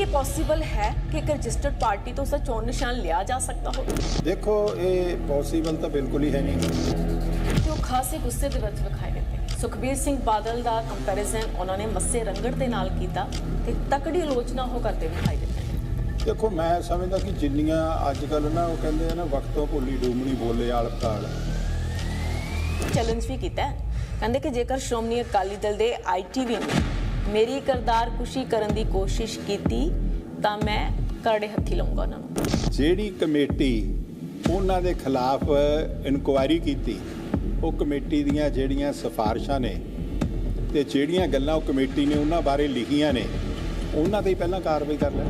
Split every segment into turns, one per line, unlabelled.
ਇਹ ਪੋਸੀਬਲ ਹੈ ਕਿ ਇੱਕ ਰਜਿਸਟਰਡ ਪਾਰਟੀ ਤੋਂ ਉਸਦਾ ਚੋਣ ਨਿਸ਼ਾਨ ਲਿਆ ਜਾ ਸਕਦਾ ਹੋਵੇ?
ਦੇਖੋ ਇਹ ਪੋਸੀਬਲ ਤਾਂ ਬਿਲਕੁਲ ਹੀ ਹੈ ਨਹੀਂ।
ਤੇ ਉਹ ਖਾਸੇ ਗੁੱਸੇ ਦੇ ਵਿੱਚ ਵਿਖਾਈ ਦਿੱਤੇ ਸੁਖਬੀਰ ਸਿੰਘ ਬਾਦਲ ਦਾ ਕੰਪੈਰੀਜ਼ਨ ਉਹਨਾਂ ਨੇ ਮੱਸੇ ਰੰਗੜ ਦੇ ਨਾਲ ਕੀਤਾ ਤੇ ਤਕੜੀ ਆਲੋਚਨਾ ਉਹ ਕਰਦੇ ਵਿਖਾਈ ਦਿੱਤੇ
ਦੇਖੋ ਮੈਂ ਸਮਝਦਾ ਕਿ ਜਿੰਨੀਆਂ ਅੱਜ ਕੱਲ ਨਾ ਉਹ ਕਹਿੰਦੇ ਆ ਨਾ ਵਕਤੋਂ ਭੁੱਲੀ ਡੂਮਣੀ ਬੋਲੇ ਆਲ ਪਤਾਲ
ਚੈਲੰਜ ਵੀ ਕੀਤਾ। ਕਹਿੰਦੇ ਕਿ ਜੇਕਰ ਸ਼੍ਰੋਮਣੀ ਅਕਾਲੀ ਦਲ ਦੇ ਆਈਟੀਵੀ ਨੇ ਮੇਰੀ ਕਰਦਾਰ ਕੁਸ਼ੀ ਕਰਨ ਦੀ ਕੋਸ਼ਿਸ਼ ਕੀਤੀ ਤਾਂ ਮੈਂ ਕਰੜੇ ਹੱਥੀ ਲਵਾਂਗਾ ਉਹਨਾਂ ਨੂੰ।
ਜਿਹੜੀ ਕਮੇਟੀ ਉਹਨਾਂ ਦੇ ਖਿਲਾਫ ਇਨਕੁਆਇਰੀ ਕੀਤੀ, ਉਹ ਕਮੇਟੀ ਦੀਆਂ ਜਿਹੜੀਆਂ ਸਿਫਾਰਿਸ਼ਾਂ ਨੇ ਤੇ ਜਿਹੜੀਆਂ ਗੱਲਾਂ ਉਹ ਕਮੇਟੀ ਨੇ ਉਹਨਾਂ ਬਾਰੇ ਲਿਖੀਆਂ ਨੇ, ਉਹਨਾਂ ਤੇ ਪਹਿਲਾਂ ਕਾਰਵਾਈ ਕਰ ਲੈ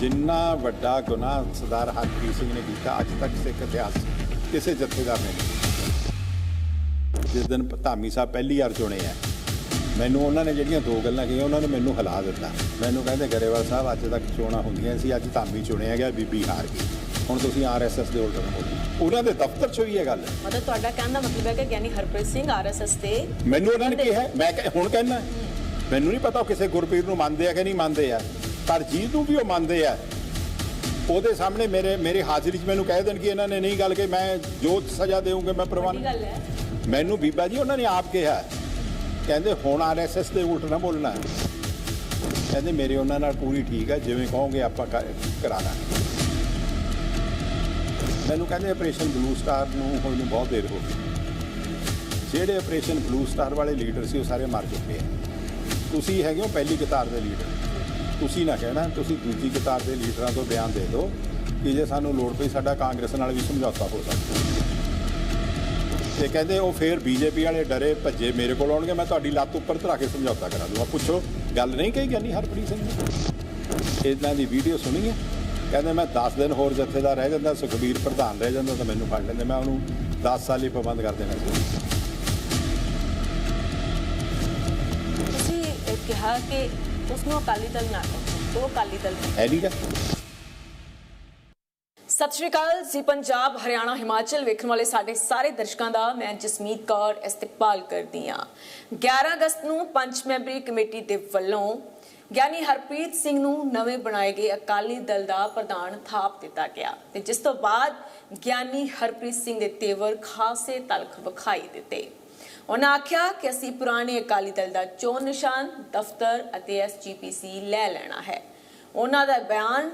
ਜਿੰਨਾ ਵੱਡਾ ਗੁਨਾਹ ਸਰਦਾਰ ਹਰਪ੍ਰੀਤ ਸਿੰਘ ਨੇ ਕੀਤਾ, ਅੱਜ ਤੱਕ ਸਿੱਖ ਇਤਿਹਾਸ ਕਿਸੇ ਜਥੇਦਾਰ ਨੇ ਨਹੀਂ ਜਿਸ ਦਿਨ ਧਾਮੀ ਸਾਹਿਬ ਪਹਿਲੀ ਵਾਰ ਚੁਣੇ ਆ ਮੈਨੂੰ ਉਹਨਾਂ ਨੇ ਜਿਹੜੀਆਂ ਦੋ ਗੱਲਾਂ ਕਹੀਆਂ ਉਹਨਾਂ ਨੇ ਮੈਨੂੰ ਹਿਲਾ ਦਿੱਤਾ। ਮੈਨੂੰ ਕਹਿੰਦੇ ਗਰੇਵਾਲ ਸਾਹਿਬ ਅੱਜ ਤੱਕ ਚੋਣਾਂ ਹੁੰਦੀਆਂ ਸੀ ਅੱਜ ਧਾਮੀ ਚੁਣਿਆ ਗਿਆ ਬੀਬੀ ਹਾਰ ਗਈ ਹੁਣ ਤੁਸੀਂ ਆਰਐਸਐਸ ਦੇ ਉਲਟ ਬੋਲੋ ਉਹਨਾਂ ਦੇ ਦਫ਼ਤਰ 'ਚ ਹੋਈ ਹੈ ਗੱਲ
ਮਤਲਬ ਤੁਹਾਡਾ ਕਹਿਣ ਦਾ ਮਤਲਬ ਹੈ ਕਿ ਗਿਆਨੀ ਹਰਪ੍ਰੀਤ ਸਿੰਘ ਆਰਐਸਐਸ ਦੇ
ਮੈਨੂੰ ਉਹਨਾਂ ਨੇ ਕਿਹਾ ਮੈਂ ਹੁਣ ਕਹਿਣਾ ਮੈਨੂੰ ਨਹੀਂ ਪਤਾ ਉਹ ਕਿਸੇ ਗੁਰਪੀਰ ਨੂੰ ਮੰਨਦੇ ਆ ਕਿ ਨਹੀਂ ਮੰਨਦੇ ਆ। ਪਰ ਜੀਤ ਨੂੰ ਵੀ ਉਹ ਮੰਨਦੇ ਆ। ਉਹਦੇ ਸਾਹਮਣੇ ਮੇਰੇ ਮੇਰੇ ਹਾਜ਼ਰੀ 'ਚ ਮੈਨੂੰ ਕਹਿ ਦੇਣ ਕਿ ਇਹਨਾਂ ਨੇ ਨਹੀਂ ਗੱਲ ਕਿ ਮੈਂ ਜੋ ਸਜ਼ਾ ਦੇਵਾਂਗਾ ਮੈਂ ਪ੍ਰਵਾਨ
ਹੈ।
ਮੈਨੂੰ ਬੀਬਾ ਜੀ ਉਹਨਾਂ ਨੇ ਆਪ ਕਿਹਾ ਕਹਿੰਦੇ ਹੁਣ ਆਰਐਸਐਸ ਦੇ ਉਲਟ ਨਾ ਬੋਲਣਾ। ਕਹਿੰਦੇ ਮੇਰੇ ਉਹਨਾਂ ਨਾਲ ਪੂਰੀ ਠੀਕ ਹੈ ਜਿਵੇਂ ਕਹੋਗੇ ਆਪਾਂ ਕਰ- ਕਰਾ ਦਾਂਗੇ ਮੈਨੂੰ ਕਹਿੰਦੇ ਆਪਰੇਸ਼ਨ ਬਲੂ ਸਟਾਰ ਨੂੰ ਹੋਈ ਨੂੰ ਬਹੁਤ ਦੇਰ ਹੋ ਗਈ। ਜਿਹੜੇ ਆਪਰੇਸ਼ਨ ਬਲੂ ਸਟਾਰ ਵਾਲੇ ਲੀਡਰ ਸੀ, ਉਹ ਸਾਰੇ ਮਰ ਚੁੱਕੇ ਆ। ਤੁਸੀਂ ਹੈਗੇ ਹੋ ਪਹਿਲੀ ਕਤਾਰ ਦੇ ਲੀਡਰ ਤੁਸੀਂ ਨਾ ਕਹਿਣਾ, ਤੁਸੀਂ ਦੂਜੀ ਕਤਾਰ ਦੇ ਲੀਡਰਾਂ ਤੋਂ ਬਿਆਨ ਦੇ ਦਿਓ ਕਿ ਜੇ ਸਾਨੂੰ ਲੋੜ ਪਈ, ਸਾਡਾ ਕਾਂਗਰਸ ਨਾਲ ਵੀ ਸਮਝੌਤਾ ਹੋ ਸਕਦਾ। ਤੇ ਕਹਿੰਦੇ ਉਹ ਫੇਰ ਬੀਜੇਪੀ ਵਾਲੇ ਡਰੇ ਭੱਜੇ ਮੇਰੇ ਕੋਲ ਆਉਣਗੇ ਮੈਂ ਤੁਹਾਡੀ ਲੱਤ ਉੱਪਰ ਧਰਾ ਕੇ ਸਮਝੌਤਾ ਕਰਾ ਦੂੰਗਾ। ਪੁੱਛੋ ਗੱਲ ਨਹੀਂ ਕਹੀ ਗਿਆਨੀ ਹਰਪ੍ਰੀਤ ਸਿੰਘ ਨੇ ਇਹਨਾਂ ਦੀ ਵੀਡੀਓ ਸੁਣੀ ਹੈ। ਕਹਿੰਦੇ ਮੈਂ 10 ਦਿਨ ਹੋਰ ਜਥੇਦਾਰ ਰਹਿ ਜਾਂਦਾ ਸੁਖਬੀਰ ਪ੍ਰਧਾਨ ਰਹਿ ਜਾਂਦਾ ਤਾਂ ਮੈਨੂੰ ਫੜ ਲੈਂਦੇ ਮੈਂ ਉਹਨੂੰ 10 ਸਾਲ ਹੀ ਪਾਬੰਦ ਕਰ ਦੇਣਾ ਸੀ।
ਤੁਸੀਂ ਕਿਹਾ ਕਿ ਉਸ ਨੂੰ ਅਕਾਲੀ ਦਲ ਨਾ ਕਹੋ ਉਹ ਅਕਾਲੀ ਦਲ ਹੈ।
ਨਹੀਂ
ਸਤਿ ਸ਼੍ਰੀ ਅਕਾਲ ਜੀ, ਪੰਜਾਬ, ਹਰਿਆਣਾ, ਹਿਮਾਚਲ ਵੇਖਣ ਵਾਲੇ ਸਾਡੇ ਸਾਰੇ ਦਰਸ਼ਕਾਂ ਦਾ ਮੈਂ ਜਸਮੀਤ ਕੌਰ ਇਸਤਕਬਾਲ ਕਰਦੀ ਹਾਂ। 11 ਅਗਸਤ ਨੂੰ ਪੰਜ ਮੈਂਬਰੀ ਕਮੇਟੀ ਦੇ ਵੱਲੋਂ ਗਿਆਨੀ ਹਰਪ੍ਰੀਤ ਸਿੰਘ ਨੂੰ ਨਵੇਂ ਬਣਾਏ ਗਏ ਅਕਾਲੀ ਦਲ ਦਾ ਪ੍ਰਧਾਨ ਥਾਪ ਦਿੱਤਾ ਗਿਆ ਤੇ ਜਿਸ ਤੋਂ ਬਾਅਦ ਗਿਆਨੀ ਹਰਪ੍ਰੀਤ ਸਿੰਘ ਦੇ ਤੇਵਰ ਖਾਸੇ ਤਲਖ ਵਿਖਾਈ ਦਿੱਤੇ। ਉਹਨਾਂ ਆਖਿਆ ਕਿ ਅਸੀਂ ਪੁਰਾਣੇ ਅਕਾਲੀ ਦਲ ਦਾ ਚੋਣ ਨਿਸ਼ਾਨ, ਦਫ਼ਤਰ ਅਤੇ ਐਸਜੀਪੀਸੀ ਲੈ ਲੈਣਾ ਹੈ। ਉਹਨਾਂ ਦਾ ਬਿਆਨ